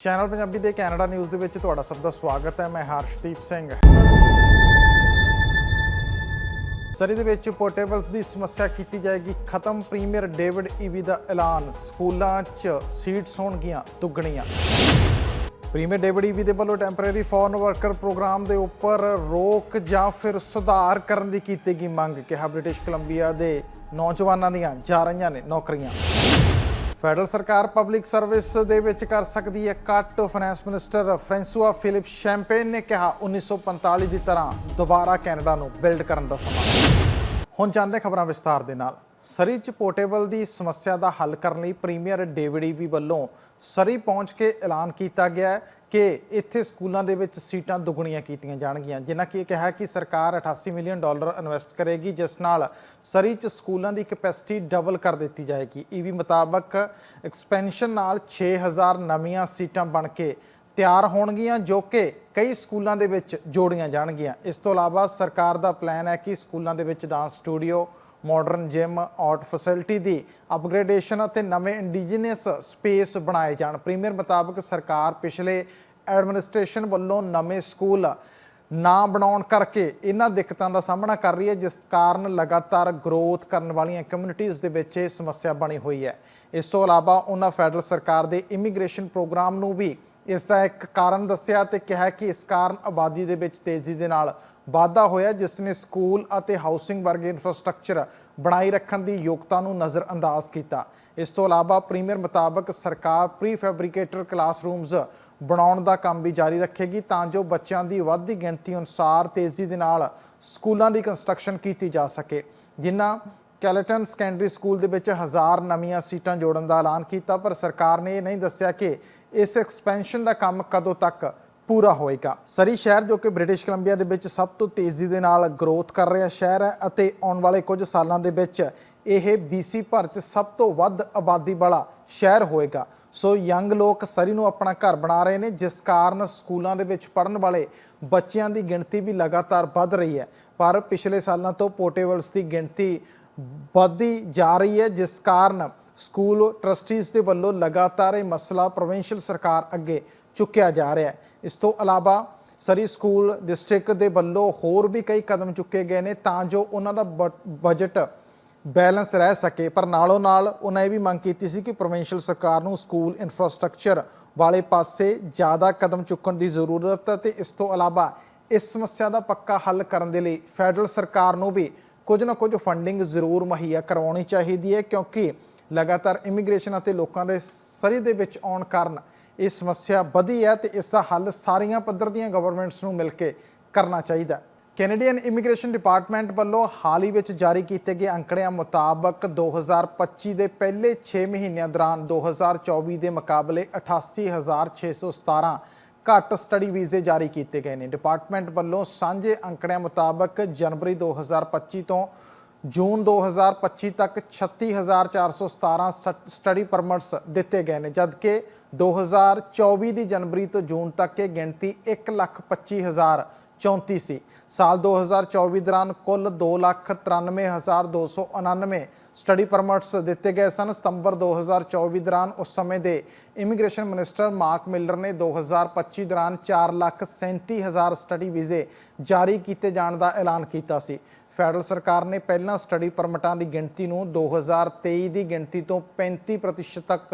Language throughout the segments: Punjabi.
ਚੈਨਲ ਪੰਜਾਬੀ ਦੇ ਕੈਨੇਡਾ ਨਿਊਜ਼ ਦੇ ਵਿੱਚ ਤੁਹਾਡਾ ਸਭ ਦਾ ਸਵਾਗਤ ਹੈ। ਮੈਂ ਹਰਸ਼ਦੀਪ ਸਿੰਘ। ਸਰੀ ਦੇ ਵਿੱਚ ਪੋਰਟੇਬਲਸ ਦੀ ਸਮੱਸਿਆ ਕੀਤੀ ਜਾਏਗੀ। ਖਤਮ ਪ੍ਰੀਮੀਅਰ ਡੇਵਿਡ ਈਵੀ ਦਾ ਐਲਾਨ। ਸਕੂਲਾਂ 'ਚ ਸੀਟਸ ਹੋਣਗੀਆਂ, ਦੁੱਗਣੀਆਂ। ਪ੍ਰੀਮੀਅਰ ਡੇਵਿਡ ਈਵੀ ਦੇ ਵੱਲੋਂ ਟੈਂਪਰੇਰੀ ਫੋਰਨ ਵਰਕਰ ਪ੍ਰੋਗਰਾਮ ਦੇ ਉੱਪਰ ਰੋਕ ਜਾਂ ਫਿਰ ਸੁਧਾਰ ਕਰਨ ਦੀ ਕੀਤੀ ਗਈ ਮੰਗ। ਕਿਹਾ ਬ੍ਰਿਟਿਸ਼ ਕੋਲੰਬੀਆ ਦੇ ਨੌਜਵਾਨਾਂ ਦੀਆਂ ਜਾ ਰਹੀਆਂ ਨੇ ਨੌਕਰੀਆਂ। ਫੈਡਰਲ ਸਰਕਾਰ ਪਬਲਿਕ ਸਰਵਿਸ ਦੇ ਵਿੱਚ ਕਰ ਸਕਦੀ ਹੈ cut. Finance minister François Philippe Champagne ਨੇ ਕਿਹਾ 1945 ਦੀ ਤਰ੍ਹਾਂ ਦੁਬਾਰਾ ਕੈਨੇਡਾ ਨੂੰ ਬਿਲਡ ਕਰਨ ਦਾ ਸਮਾਂ। ਹੁਣ ਜਾਂਦੇ ਖਬਰਾਂ ਵਿਸਤਾਰ ਦੇ ਨਾਲ। ਸਰੀ ਚ ਪੋਰਟੇਬਲ ਦੀ ਸਮੱਸਿਆ ਦਾ ਹੱਲ ਕਰਨ ਲਈ ਪ੍ਰੀਮੀਅਰ ਡੇਵਿਡ ਈਵੀ ਵੱਲੋਂ ਸਰੀ ਪਹੁੰਚ ਕੇ ਐਲਾਨ ਕੀਤਾ ਗਿਆ ਹੈ। ਕਿ ਇੱਥੇ ਸਕੂਲਾਂ ਦੇ ਵਿੱਚ ਸੀਟਾਂ ਦੁੱਗਣੀਆਂ ਕੀਤੀਆਂ ਜਾਣਗੀਆਂ ਜਿਨ੍ਹਾਂ ਕਿ ਇਹ ਕਿਹਾ ਕਿ ਸਰਕਾਰ 88 ਮਿਲੀਅਨ ਡਾਲਰ ਇਨਵੈਸਟ ਕਰੇਗੀ, ਜਿਸ ਨਾਲ ਸਰੀ ਚ ਸਕੂਲਾਂ ਦੀ ਕਪੈਸਿਟੀ ਡਬਲ ਕਰ ਦਿੱਤੀ ਜਾਏਗੀ। ਈਵੀ ਮੁਤਾਬਕ ਐਕਸਪੈਂਸ਼ਨ ਨਾਲ 6000 ਨਵੀਆਂ ਸੀਟਾਂ ਬਣ ਕੇ ਤਿਆਰ ਹੋਣਗੀਆਂ, ਜੋ ਕਿ ਕਈ ਸਕੂਲਾਂ ਦੇ ਵਿੱਚ ਜੋੜੀਆਂ ਜਾਣਗੀਆਂ। ਇਸ ਤੋਂ ਇਲਾਵਾ ਸਰਕਾਰ ਦਾ ਪਲਾਨ ਹੈ ਕਿ ਸਕੂਲਾਂ ਦੇ ਵਿੱਚ dance studio modern gym out facility ਦੀ ਅਪਗ੍ਰੇਡੇਸ਼ਨ ਅਤੇ ਨਵੇਂ ਇੰਡੀਜੀਨਸ ਸਪੇਸ ਬਣਾਏ ਜਾਣ। ਪ੍ਰੀਮੀਅਰ ਮੁਤਾਬਕ ਸਰਕਾਰ ਪਿਛਲੇ ਐਡਮਿਨਿਸਟ੍ਰੇਸ਼ਨ ਵੱਲੋਂ ਨਵੇਂ ਸਕੂਲ ਨਾ ਬਣਾਉਣ ਕਰਕੇ ਇਹਨਾਂ ਦਿੱਕਤਾਂ ਦਾ ਸਾਹਮਣਾ ਕਰ ਰਹੀ ਹੈ, ਜਿਸ ਕਾਰਨ ਲਗਾਤਾਰ ਗਰੋਥ ਕਰਨ ਵਾਲੀਆਂ ਕਮਿਊਨਿਟੀਆਂ ਦੇ ਵਿੱਚ ਇਹ ਸਮੱਸਿਆ ਬਣੀ ਹੋਈ ਹੈ। ਇਸ ਤੋਂ ਇਲਾਵਾ ਉਹਨਾਂ ਫੈਡਰਲ ਸਰਕਾਰ ਦੇ ਇਮੀਗ੍ਰੇਸ਼ਨ ਪ੍ਰੋਗਰਾਮ ਨੂੰ ਵੀ ਇਸ ਦਾ ਇੱਕ ਕਾਰਨ ਦੱਸਿਆ ਤੇ ਕਿਹਾ ਕਿ ਇਸ ਕਾਰਨ ਆਬਾਦੀ ਦੇ ਵਿੱਚ ਤੇਜ਼ੀ ਦੇ ਨਾਲ ਵਾਧਾ ਹੋਇਆ, ਜਿਸ ਨੇ ਸਕੂਲ ਅਤੇ ਹਾਊਸਿੰਗ ਵਰਗੇ ਇਨਫਰਾਸਟ੍ਰਕਚਰ ਬਣਾਈ ਰੱਖਣ ਦੀ ਯੋਗਤਾ ਨੂੰ ਨਜ਼ਰਅੰਦਾਜ਼ ਕੀਤਾ। ਇਸ ਤੋਂ ਇਲਾਵਾ ਪ੍ਰੀਮੀਅਰ ਮੁਤਾਬਕ ਸਰਕਾਰ ਪ੍ਰੀ ਫੈਬਰਿਕੇਟਰ ਕਲਾਸਰੂਮਸ ਬਣਾਉਣ ਦਾ ਕੰਮ ਵੀ ਜਾਰੀ ਰੱਖੇਗੀ ਤਾਂ ਜੋ ਬੱਚਿਆਂ ਦੀ ਵੱਧਦੀ ਗਿਣਤੀ ਅਨੁਸਾਰ ਤੇਜ਼ੀ ਦੇ ਨਾਲ ਸਕੂਲਾਂ ਦੀ ਕੰਸਟਰਕਸ਼ਨ ਕੀਤੀ ਜਾ ਸਕੇ। ਜਿਨ੍ਹਾਂ ਕੈਲਟਨ ਸੈਕੰਡਰੀ ਸਕੂਲ ਦੇ ਵਿੱਚ ਹਜ਼ਾਰ ਨਵੀਆਂ ਸੀਟਾਂ ਜੋੜਨ ਦਾ ਐਲਾਨ ਕੀਤਾ, ਪਰ ਸਰਕਾਰ ਨੇ ਇਹ ਨਹੀਂ ਦੱਸਿਆ ਕਿ ਇਸ ਐਕਸਪੈਂਸ਼ਨ ਦਾ ਕੰਮ ਕਦੋਂ ਤੱਕ ਪੂਰਾ ਹੋਏਗਾ। ਸਰੀ ਸ਼ਹਿਰ ਜੋ ਕਿ ਬ੍ਰਿਟਿਸ਼ ਕੋਲੰਬੀਆ ਦੇ ਵਿੱਚ ਸਭ ਤੋਂ ਤੇਜ਼ੀ ਦੇ ਨਾਲ ਗਰੋਥ ਕਰ ਰਿਹਾ ਸ਼ਹਿਰ ਹੈ ਅਤੇ ਆਉਣ ਵਾਲੇ ਕੁਝ ਸਾਲਾਂ ਦੇ ਵਿੱਚ ਇਹ BC ਭਰ 'ਚ ਸਭ ਤੋਂ ਵੱਧ ਆਬਾਦੀ ਵਾਲਾ ਸ਼ਹਿਰ ਹੋਏਗਾ। ਸੋ ਯੰਗ ਲੋਕ ਸਰੀ ਨੂੰ ਆਪਣਾ ਘਰ ਬਣਾ ਰਹੇ ਨੇ, ਜਿਸ ਕਾਰਨ ਸਕੂਲਾਂ ਦੇ ਵਿੱਚ ਪੜਨ ਵਾਲੇ ਬੱਚਿਆਂ ਦੀ ਗਿਣਤੀ ਵੀ ਲਗਾਤਾਰ ਵੱਧ ਰਹੀ ਹੈ। ਪਰ ਪਿਛਲੇ ਸਾਲਾਂ ਤੋਂ ਪੋਰਟੇਬਲਸ ਦੀ ਗਿਣਤੀ ਵੱਧਦੀ ਜਾ ਰਹੀ ਹੈ, ਜਿਸ ਕਾਰਨ ਸਕੂਲ ਟਰਸਟੀਜ਼ ਦੇ ਵੱਲੋਂ ਲਗਾਤਾਰ ਇਹ ਮਸਲਾ ਪ੍ਰੋਵਿੰਸ਼ੀਅਲ ਸਰਕਾਰ ਅੱਗੇ ਚੁੱਕਿਆ ਜਾ ਰਿਹਾ ਹੈ। ਇਸ ਤੋਂ ਇਲਾਵਾ ਸਰੀ ਸਕੂਲ ਡਿਸਟ੍ਰਿਕਟ ਦੇ ਵੱਲੋਂ ਹੋਰ ਵੀ ਕਈ ਕਦਮ ਚੁੱਕੇ ਗਏ ਨੇ ਤਾਂ ਜੋ ਉਹਨਾਂ ਦਾ ਬਜਟ ਬੈਲੈਂਸ ਰਹਿ ਸਕੇ। ਪਰ ਨਾਲੋਂ ਨਾਲ ਉਹਨਾਂ ਇਹ ਵੀ ਮੰਗ ਕੀਤੀ ਸੀ ਕਿ ਪ੍ਰੋਵਿੰਸ਼ੀਅਲ ਸਰਕਾਰ ਨੂੰ ਸਕੂਲ ਇਨਫਰਾਸਟ੍ਰਕਚਰ ਵਾਲੇ ਪਾਸੇ ਜ਼ਿਆਦਾ ਕਦਮ ਚੁੱਕਣ ਦੀ ਜ਼ਰੂਰਤ ਹੈ ਤੇ ਇਸ ਤੋਂ ਇਲਾਵਾ ਇਸ ਸਮੱਸਿਆ ਦਾ ਪੱਕਾ ਹੱਲ ਕਰਨ ਦੇ ਲਈ ਫੈਡਰਲ ਸਰਕਾਰ ਨੂੰ ਵੀ ਕੁਝ ਨਾ ਕੁਝ ਫੰਡਿੰਗ ਜ਼ਰੂਰ ਮੁਹੱਈਆ ਕਰਵਾਉਣੀ ਚਾਹੀਦੀ ਹੈ ਕਿਉਂਕਿ ਲਗਾਤਾਰ ਇਮੀਗ੍ਰੇਸ਼ਨ ਅਤੇ ਲੋਕਾਂ ਦੇ ਸਰੀ ਦੇ ਵਿੱਚ ਆਉਣ ਕਾਰਨ ਇਹ ਸਮੱਸਿਆ ਵਧੀ ਹੈ ਤੇ ਇਸ ਦਾ ਹੱਲ ਸਾਰੀਆਂ ਪੱਧਰ ਦੀਆਂ ਗਵਰਨਮੈਂਟਸ ਨੂੰ ਮਿਲ ਕੇ ਕਰਨਾ ਚਾਹੀਦਾ ਕੈਨੇਡੀਅਨ ਇਮੀਗ੍ਰੇਸ਼ਨ ਡਿਪਾਰਟਮੈਂਟ ਵੱਲੋਂ ਹਾਲ ਹੀ ਵਿੱਚ ਜਾਰੀ ਕੀਤੇ ਗਏ ਅੰਕੜਿਆਂ ਮੁਤਾਬਕ 2025 ਦੇ ਪਹਿਲੇ 6 ਮਹੀਨਿਆਂ ਦੌਰਾਨ 2024 ਦੇ ਮੁਕਾਬਲੇ 88617 ਘੱਟ ਸਟੱਡੀ ਵੀਜ਼ੇ ਜਾਰੀ ਕੀਤੇ ਗਏ ਨੇ। ਡਿਪਾਰਟਮੈਂਟ ਵੱਲੋਂ ਸਾਂਝੇ ਅੰਕੜਿਆਂ ਮੁਤਾਬਕ ਜਨਵਰੀ 2025 ਤੋਂ ਜੂਨ 2025 ਤੱਕ 36417 ਸ- ਸਟੱਡੀ ਪਰਮਿਟਸ ਦਿੱਤੇ ਗਏ ਨੇ, ਜਦਕਿ 2024 ਦੀ ਜਨਵਰੀ ਤੋਂ ਜੂਨ ਤੱਕ ਇਹ ਗਿਣਤੀ 125034 ਸੀ। ਸਾਲ 2024 ਦੌਰਾਨ ਕੁੱਲ 293299 ਸਟੱਡੀ ਪਰਮਿਟਸ ਦਿੱਤੇ ਗਏ ਸਨ। ਸਤੰਬਰ 2024 ਦੌਰਾਨ ਉਸ ਸਮੇਂ ਦੇ ਇਮੀਗ੍ਰੇਸ਼ਨ ਮਿਨਿਸਟਰ ਮਾਰਕ ਮਿਲਰ ਨੇ 2025 ਦੌਰਾਨ 437000 ਸਟੱਡੀ ਵੀਜ਼ੇ ਜਾਰੀ ਕੀਤੇ ਜਾਣ ਦਾ ਐਲਾਨ ਕੀਤਾ ਸੀ। ਫੈਡਰਲ ਸਰਕਾਰ ਨੇ ਪਹਿਲਾਂ ਸਟੱਡੀ ਪਰਮਿਟਾਂ ਦੀ ਗਿਣਤੀ ਨੂੰ 2023 ਦੀ ਗਿਣਤੀ ਤੋਂ 35% ਤੱਕ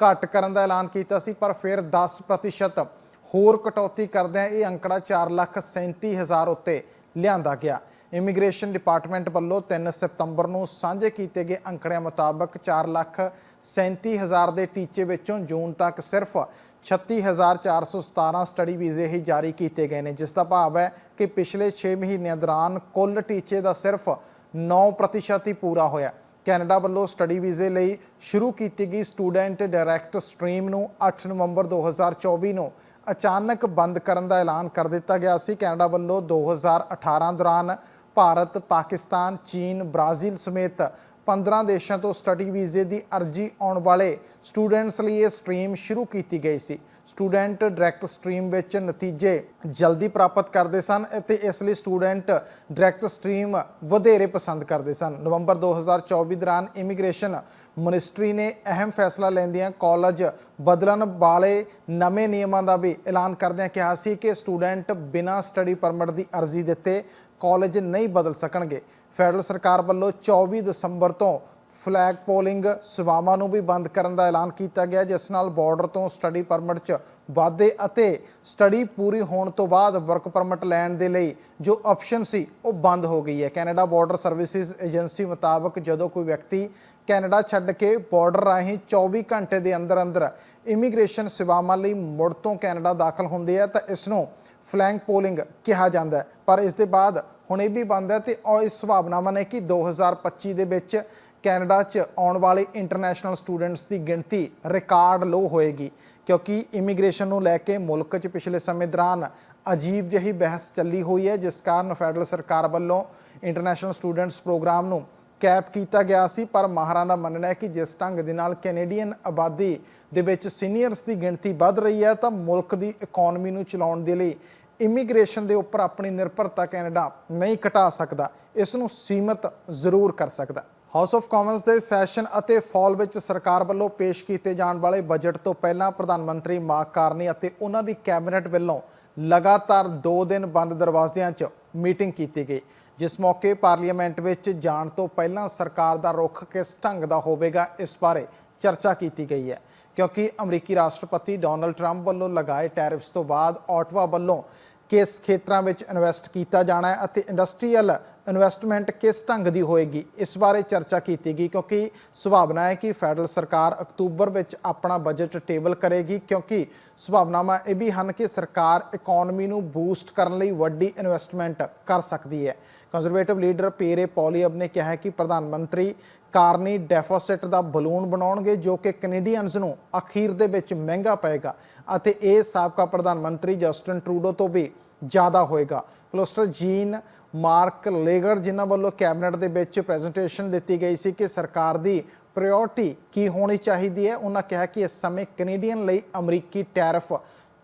ਘੱਟ ਕਰਨ ਦਾ ਐਲਾਨ ਕੀਤਾ ਸੀ, ਪਰ ਫਿਰ 10% ਹੋਰ ਕਟੌਤੀ ਕਰਦਿਆਂ ਇਹ ਅੰਕੜਾ 437000 ਉੱਤੇ ਲਿਆਂਦਾ ਗਿਆ। ਇਮੀਗ੍ਰੇਸ਼ਨ ਡਿਪਾਰਟਮੈਂਟ ਵੱਲੋਂ 3 ਸਤੰਬਰ ਨੂੰ ਸਾਂਝੇ ਕੀਤੇ ਗਏ ਅੰਕੜਿਆਂ ਮੁਤਾਬਕ 437000 ਦੇ ਟੀਚੇ ਵਿੱਚੋਂ ਜੂਨ ਤੱਕ ਸਿਰਫ 36417 ਸਟੱਡੀ ਵੀਜ਼ੇ ਹੀ ਜਾਰੀ ਕੀਤੇ ਗਏ ਨੇ, ਜਿਸ ਦਾ ਭਾਵ ਹੈ ਕਿ ਪਿਛਲੇ 6 ਮਹੀਨਿਆਂ ਦੌਰਾਨ ਕੁੱਲ ਟੀਚੇ ਦਾ ਸਿਰਫ 9% ਹੀ ਪੂਰਾ ਹੋਇਆ। ਕੈਨੇਡਾ ਵੱਲੋਂ ਸਟੱਡੀ ਵੀਜ਼ੇ ਲਈ ਸ਼ੁਰੂ ਕੀਤੀ ਗਈ ਸਟੂਡੈਂਟ ਡਾਇਰੈਕਟ ਸਟ੍ਰੀਮ ਨੂੰ 8 ਨਵੰਬਰ 2024 ਨੂੰ ਅਚਾਨਕ ਬੰਦ ਕਰਨ ਦਾ ਐਲਾਨ ਕਰ ਦਿੱਤਾ ਗਿਆ ਸੀ। ਕੈਨੇਡਾ ਵੱਲੋਂ 2018 ਦੌਰਾਨ ਭਾਰਤ, ਪਾਕਿਸਤਾਨ, ਚੀਨ, ਬ੍ਰਾਜ਼ੀਲ ਸਮੇਤ 15 ਦੇਸ਼ਾਂ ਤੋਂ ਸਟੱਡੀ ਵੀਜ਼ੇ ਦੀ ਅਰਜ਼ੀ ਆਉਣ ਵਾਲੇ ਸਟੂਡੈਂਟਸ ਲਈ ਇਹ ਸਟ੍ਰੀਮ ਸ਼ੁਰੂ ਕੀਤੀ ਗਈ ਸੀ। ਸਟੂਡੈਂਟ ਡਾਇਰੈਕਟ ਸਟ੍ਰੀਮ ਵਿੱਚ ਨਤੀਜੇ ਜਲਦੀ ਪ੍ਰਾਪਤ ਕਰਦੇ ਸਨ ਅਤੇ ਇਸ ਲਈ ਸਟੂਡੈਂਟ ਡਾਇਰੈਕਟ ਸਟ੍ਰੀਮ ਵਧੇਰੇ ਪਸੰਦ ਕਰਦੇ ਸਨ। ਨਵੰਬਰ 2024 ਦੌਰਾਨ ਇਮੀਗ੍ਰੇਸ਼ਨ ਮਿਨਿਸਟਰੀ ਨੇ ਅਹਿਮ ਫੈਸਲਾ ਲੈਂਦਿਆਂ ਕਾਲਜ ਬਦਲਣ ਵਾਲੇ ਨਵੇਂ ਨਿਯਮਾਂ ਦਾ ਵੀ ਐਲਾਨ ਕਰਦਿਆਂ ਕਿਹਾ ਸੀ ਕਿ ਸਟੂਡੈਂਟ ਬਿਨਾਂ ਸਟੱਡੀ ਪਰਮਿਟ ਦੀ ਅਰਜ਼ੀ ਦਿੱਤੇ ਕਾਲਜ ਨਹੀਂ ਬਦਲ ਸਕਣਗੇ। ਫੈਡਰਲ ਸਰਕਾਰ ਵੱਲੋਂ 24 ਦਸੰਬਰ ਤੋਂ ਫਲੈਗ ਪੋਲਿੰਗ ਸੇਵਾਵਾਂ ਨੂੰ ਵੀ ਬੰਦ ਕਰਨ ਦਾ ਐਲਾਨ ਕੀਤਾ ਗਿਆ, ਜਿਸ ਨਾਲ ਬਾਰਡਰ ਤੋਂ ਸਟੱਡੀ ਪਰਮਿਟ 'ਚ ਵਾਧੇ ਅਤੇ ਸਟੱਡੀ ਪੂਰੀ ਹੋਣ ਤੋਂ ਬਾਅਦ ਵਰਕ ਪਰਮਿਟ ਲੈਣ ਦੇ ਲਈ ਜੋ ਆਪਸ਼ਨ ਸੀ, ਉਹ ਬੰਦ ਹੋ ਗਈ ਹੈ। ਕੈਨੇਡਾ ਬਾਰਡਰ ਸਰਵਿਸਿਜ਼ ਏਜੰਸੀ ਮੁਤਾਬਕ ਜਦੋਂ ਕੋਈ ਵਿਅਕਤੀ ਕੈਨੇਡਾ ਛੱਡ ਕੇ ਬਾਰਡਰ ਰਾਹੀਂ 24 ਘੰਟੇ ਦੇ ਅੰਦਰ ਅੰਦਰ ਇਮੀਗ੍ਰੇਸ਼ਨ ਸੇਵਾਵਾਂ ਲਈ ਮੁੜ ਤੋਂ ਕੈਨੇਡਾ ਦਾਖਲ ਹੁੰਦੇ ਆ, ਤਾਂ ਇਸ ਨੂੰ ਫਲੈਂਗ ਪੋਲਿੰਗ ਕਿਹਾ ਜਾਂਦਾ ਹੈ। ਪਰ ਇਸ ਦੇ ਬਾਅਦ ਹੁਣ ਇਹ ਵੀ ਬੰਦ ਹੈ ਤੇ ਉਹ ਇਸ ਸੰਭਾਵਨਾਵਾਂ ਨੇ ਕਿ 2025 ਦੇ ਵਿੱਚ ਕੈਨੇਡਾ 'ਚ ਆਉਣ ਵਾਲੇ ਇੰਟਰਨੈਸ਼ਨਲ ਸਟੂਡੈਂਟਸ ਦੀ ਗਿਣਤੀ ਰਿਕਾਰਡ ਲੋ ਹੋਏਗੀ, ਕਿਉਂਕਿ ਇਮੀਗ੍ਰੇਸ਼ਨ ਨੂੰ ਲੈ ਕੇ ਮੁਲਕ 'ਚ ਪਿਛਲੇ ਸਮੇਂ ਦੌਰਾਨ ਅਜੀਬ ਜਿਹੀ ਬਹਿਸ ਚੱਲੀ ਹੋਈ ਹੈ, ਜਿਸ ਕਾਰਨ ਫੈਡਰਲ ਸਰਕਾਰ ਵੱਲੋਂ ਇੰਟਰਨੈਸ਼ਨਲ ਸਟੂਡੈਂਟਸ ਪ੍ਰੋਗਰਾਮ ਨੂੰ ਕੈਪ ਕੀਤਾ ਗਿਆ ਸੀ, ਪਰ ਮਾਹਰਾਂ ਦਾ ਮੰਨਣਾ ਹੈ ਕਿ ਜਿਸ ਢੰਗ ਦੇ ਨਾਲ ਕੈਨੇਡੀਅਨ ਆਬਾਦੀ ਦੇ ਵਿੱਚ ਸੀਨੀਅਰਸ ਦੀ ਗਿਣਤੀ ਵੱਧ ਰਹੀ ਹੈ, ਤਾਂ ਮੁਲਕ ਦੀ ਇਕਨੋਮੀ ਨੂੰ ਚਲਾਉਣ ਦੇ ਲਈ ਇਮੀਗ੍ਰੇਸ਼ਨ ਦੇ ਉੱਪਰ ਆਪਣੀ ਨਿਰਭਰਤਾ ਕੈਨੇਡਾ ਨਹੀਂ ਘਟਾ ਸਕਦਾ, ਇਸ ਨੂੰ ਸੀਮਤ ਜ਼ਰੂਰ ਕਰ ਸਕਦਾ। ਹਾਊਸ ਆਫ ਕਾਮਨਸ ਦੇ ਸੈਸ਼ਨ ਅਤੇ ਫਾਲ ਵਿੱਚ ਸਰਕਾਰ ਵੱਲੋਂ ਪੇਸ਼ ਕੀਤੇ ਜਾਣ ਵਾਲੇ ਬਜਟ ਤੋਂ ਪਹਿਲਾਂ ਪ੍ਰਧਾਨ ਮੰਤਰੀ ਮਾਰਕ ਕਾਰਨੀ ਅਤੇ ਉਹਨਾਂ ਦੀ ਕੈਬਨਿਟ ਵੱਲੋਂ ਲਗਾਤਾਰ 2 ਦਿਨ ਬੰਦ ਦਰਵਾਜ਼ਿਆਂ 'ਚ ਮੀਟਿੰਗ ਕੀਤੀ ਗਈ, ਜਿਸ ਮੌਕੇ ਪਾਰਲੀਮੈਂਟ ਵਿੱਚ ਜਾਣ ਤੋਂ ਪਹਿਲਾਂ ਸਰਕਾਰ ਦਾ ਰੁਖ ਕਿਸ ਢੰਗ ਦਾ ਹੋਵੇਗਾ, ਇਸ ਬਾਰੇ ਚਰਚਾ ਕੀਤੀ ਗਈ ਹੈ। ਕਿਉਂਕਿ ਅਮਰੀਕੀ ਰਾਸ਼ਟਰਪਤੀ ਡੋਨਲਡ ਟਰੰਪ ਵੱਲੋਂ ਲਗਾਏ ਟੈਰਿਫਸ ਤੋਂ ਬਾਅਦ ਆਟਵਾ ਵੱਲੋਂ ਕਿਸ ਖੇਤਰਾਂ ਵਿੱਚ ਇਨਵੈਸਟ ਕੀਤਾ ਜਾਣਾ ਹੈ ਅਤੇ ਇੰਡਸਟਰੀਅਲ ਇਨਵੈਸਟਮੈਂਟ ਕਿਸ ਢੰਗ ਦੀ ਹੋਏਗੀ, ਇਸ ਬਾਰੇ ਚਰਚਾ ਕੀਤੀ ਗਈ ਕਿਉਂਕਿ ਸੁਭਾਵਨਾ ਹੈ ਕਿ ਫੈਡਰਲ ਸਰਕਾਰ ਅਕਤੂਬਰ ਵਿੱਚ ਆਪਣਾ ਬਜਟ ਟੇਬਲ ਕਰੇਗੀ ਕਿਉਂਕਿ ਸੁਭਾਵਨਾਵਾਂ ਇਹ ਵੀ ਹਨ ਕਿ ਸਰਕਾਰ ਇਕਨੋਮੀ ਨੂੰ ਬੂਸਟ ਕਰਨ ਲਈ ਵੱਡੀ ਇਨਵੈਸਟਮੈਂਟ ਕਰ ਸਕਦੀ ਹੈ। ਕੰਜ਼ਰਵੇਟਿਵ ਲੀਡਰ ਪੀਰੇ ਪੋਲੀਅਬ ਨੇ ਕਿਹਾ ਹੈ ਕਿ ਪ੍ਰਧਾਨ ਮੰਤਰੀ ਕਾਰਨੀ ਡੈਫੋਸਿਟ ਦਾ ਬਲੂਨ ਬਣਾਉਣਗੇ, ਜੋ ਕਿ ਕੈਨੇਡੀਅਨਸ ਨੂੰ ਅਖੀਰ ਦੇ ਵਿੱਚ ਮਹਿੰਗਾ ਪਏਗਾ ਅਤੇ ਇਹ ਸਾਬਕਾ ਪ੍ਰਧਾਨ ਮੰਤਰੀ ਜਸਟਨ ਟਰੂਡੋ ਤੋਂ ਵੀ ਜ਼ਿਆਦਾ ਹੋਏਗਾ। ਪਲੋਸਟਰ ਜੀਨ ਮਾਰਕ ਲੇਗਰ ਜਿਨ੍ਹਾਂ ਵੱਲੋਂ ਕੈਬਨਿਟ ਦੇ ਵਿੱਚ ਪ੍ਰੈਜੈਂਟੇਸ਼ਨ ਦਿੱਤੀ ਗਈ ਸੀ ਕਿ ਸਰਕਾਰ ਦੀ ਪ੍ਰਾਇੋਰਟੀ ਕੀ ਹੋਣੀ ਚਾਹੀਦੀ ਹੈ, ਉਹਨਾਂ ਕਿਹਾ ਕਿ ਇਸ ਸਮੇਂ ਕੈਨੇਡੀਅਨ ਲਈ ਅਮਰੀਕੀ ਟੈਰਿਫ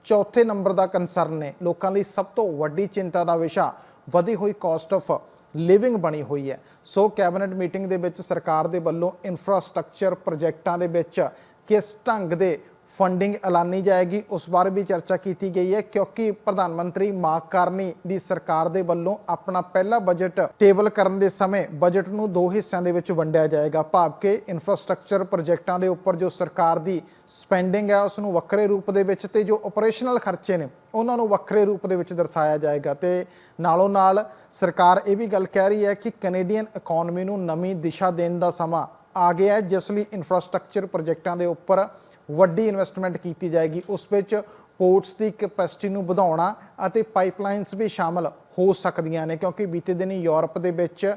ਚੌਥੇ ਨੰਬਰ ਦਾ ਕੰਸਰਨ ਨੇ। ਲੋਕਾਂ ਲਈ ਸਭ ਤੋਂ ਵੱਡੀ ਚਿੰਤਾ ਦਾ ਵਿਸ਼ਾ ਵਧੀ ਹੋਈ ਕਾਸਟ ਆਫ ਲਿਵਿੰਗ ਬਣੀ ਹੋਈ ਹੈ। ਸੋ ਕੈਬਨਿਟ ਮੀਟਿੰਗ ਦੇ ਵਿੱਚ ਸਰਕਾਰ ਦੇ ਵੱਲੋਂ ਇਨਫਰਾਸਟ੍ਰਕਚਰ ਪ੍ਰੋਜੈਕਟਾਂ ਦੇ ਵਿੱਚ ਕਿਸ ਢੰਗ ਦੇ ਫੰਡਿੰਗ ਐਲਾਨੀ ਜਾਏਗੀ। ਉਸ ਬਾਰੇ ਵੀ ਚਰਚਾ ਕੀਤੀ ਗਈ ਹੈ ਕਿਉਂਕਿ ਪ੍ਰਧਾਨ ਮੰਤਰੀ ਮਾਰਕ ਕਾਰਨੀ ਦੀ ਸਰਕਾਰ ਦੇ ਵੱਲੋਂ ਆਪਣਾ ਪਹਿਲਾ ਬਜਟ ਟੇਬਲ ਕਰਨ ਦੇ ਸਮੇਂ ਬਜਟ ਨੂੰ ਦੋ ਹਿੱਸਿਆਂ ਦੇ ਵਿੱਚ ਵੰਡਿਆ ਜਾਏਗਾ। ਭਾਵ ਕਿ ਇਨਫਰਾਸਟ੍ਰਕਚਰ ਪ੍ਰੋਜੈਕਟਾਂ ਦੇ ਉੱਪਰ ਜੋ ਸਰਕਾਰ ਦੀ ਸਪੈਂਡਿੰਗ ਹੈ ਉਸ ਨੂੰ ਵੱਖਰੇ ਰੂਪ ਦੇ ਵਿੱਚ ਤੇ ਜੋ ਆਪਰੇਸ਼ਨਲ ਖਰਚੇ ਨੇ, ਉਹਨਾਂ ਨੂੰ ਵੱਖਰੇ ਰੂਪ ਦੇ ਵਿੱਚ ਦਰਸਾਇਆ ਜਾਏਗਾ। ਤੇ ਨਾਲੋਂ ਨਾਲ ਸਰਕਾਰ ਇਹ ਵੀ ਗੱਲ ਕਹਿ ਰਹੀ ਹੈ ਕਿ ਕੈਨੇਡੀਅਨ ਇਕਨੋਮੀ ਨੂੰ ਨਵੀਂ ਦਿਸ਼ਾ ਦੇਣ ਦਾ ਸਮਾਂ ਆ ਗਿਆ ਹੈ, ਜਿਸ ਲਈ ਇਨਫਰਾਸਟ੍ਰਕਚਰ ਪ੍ਰੋਜੈਕਟਾਂ ਦੇ ਉੱਪਰ ਵੱਡੀ ਇਨਵੈਸਟਮੈਂਟ ਕੀਤੀ ਜਾਏਗੀ, ਉਸ ਵਿੱਚ ਪੋਰਟਸ ਦੀ ਕਪੈਸਿਟੀ ਨੂੰ ਵਧਾਉਣਾ ਅਤੇ ਪਾਈਪਲਾਈਨਸ ਵੀ ਸ਼ਾਮਲ ਹੋ ਸਕਦੀਆਂ ਨੇ, ਕਿਉਂਕਿ ਬੀਤੇ ਦਿਨੀ ਯੂਰਪ ਦੇ ਵਿੱਚ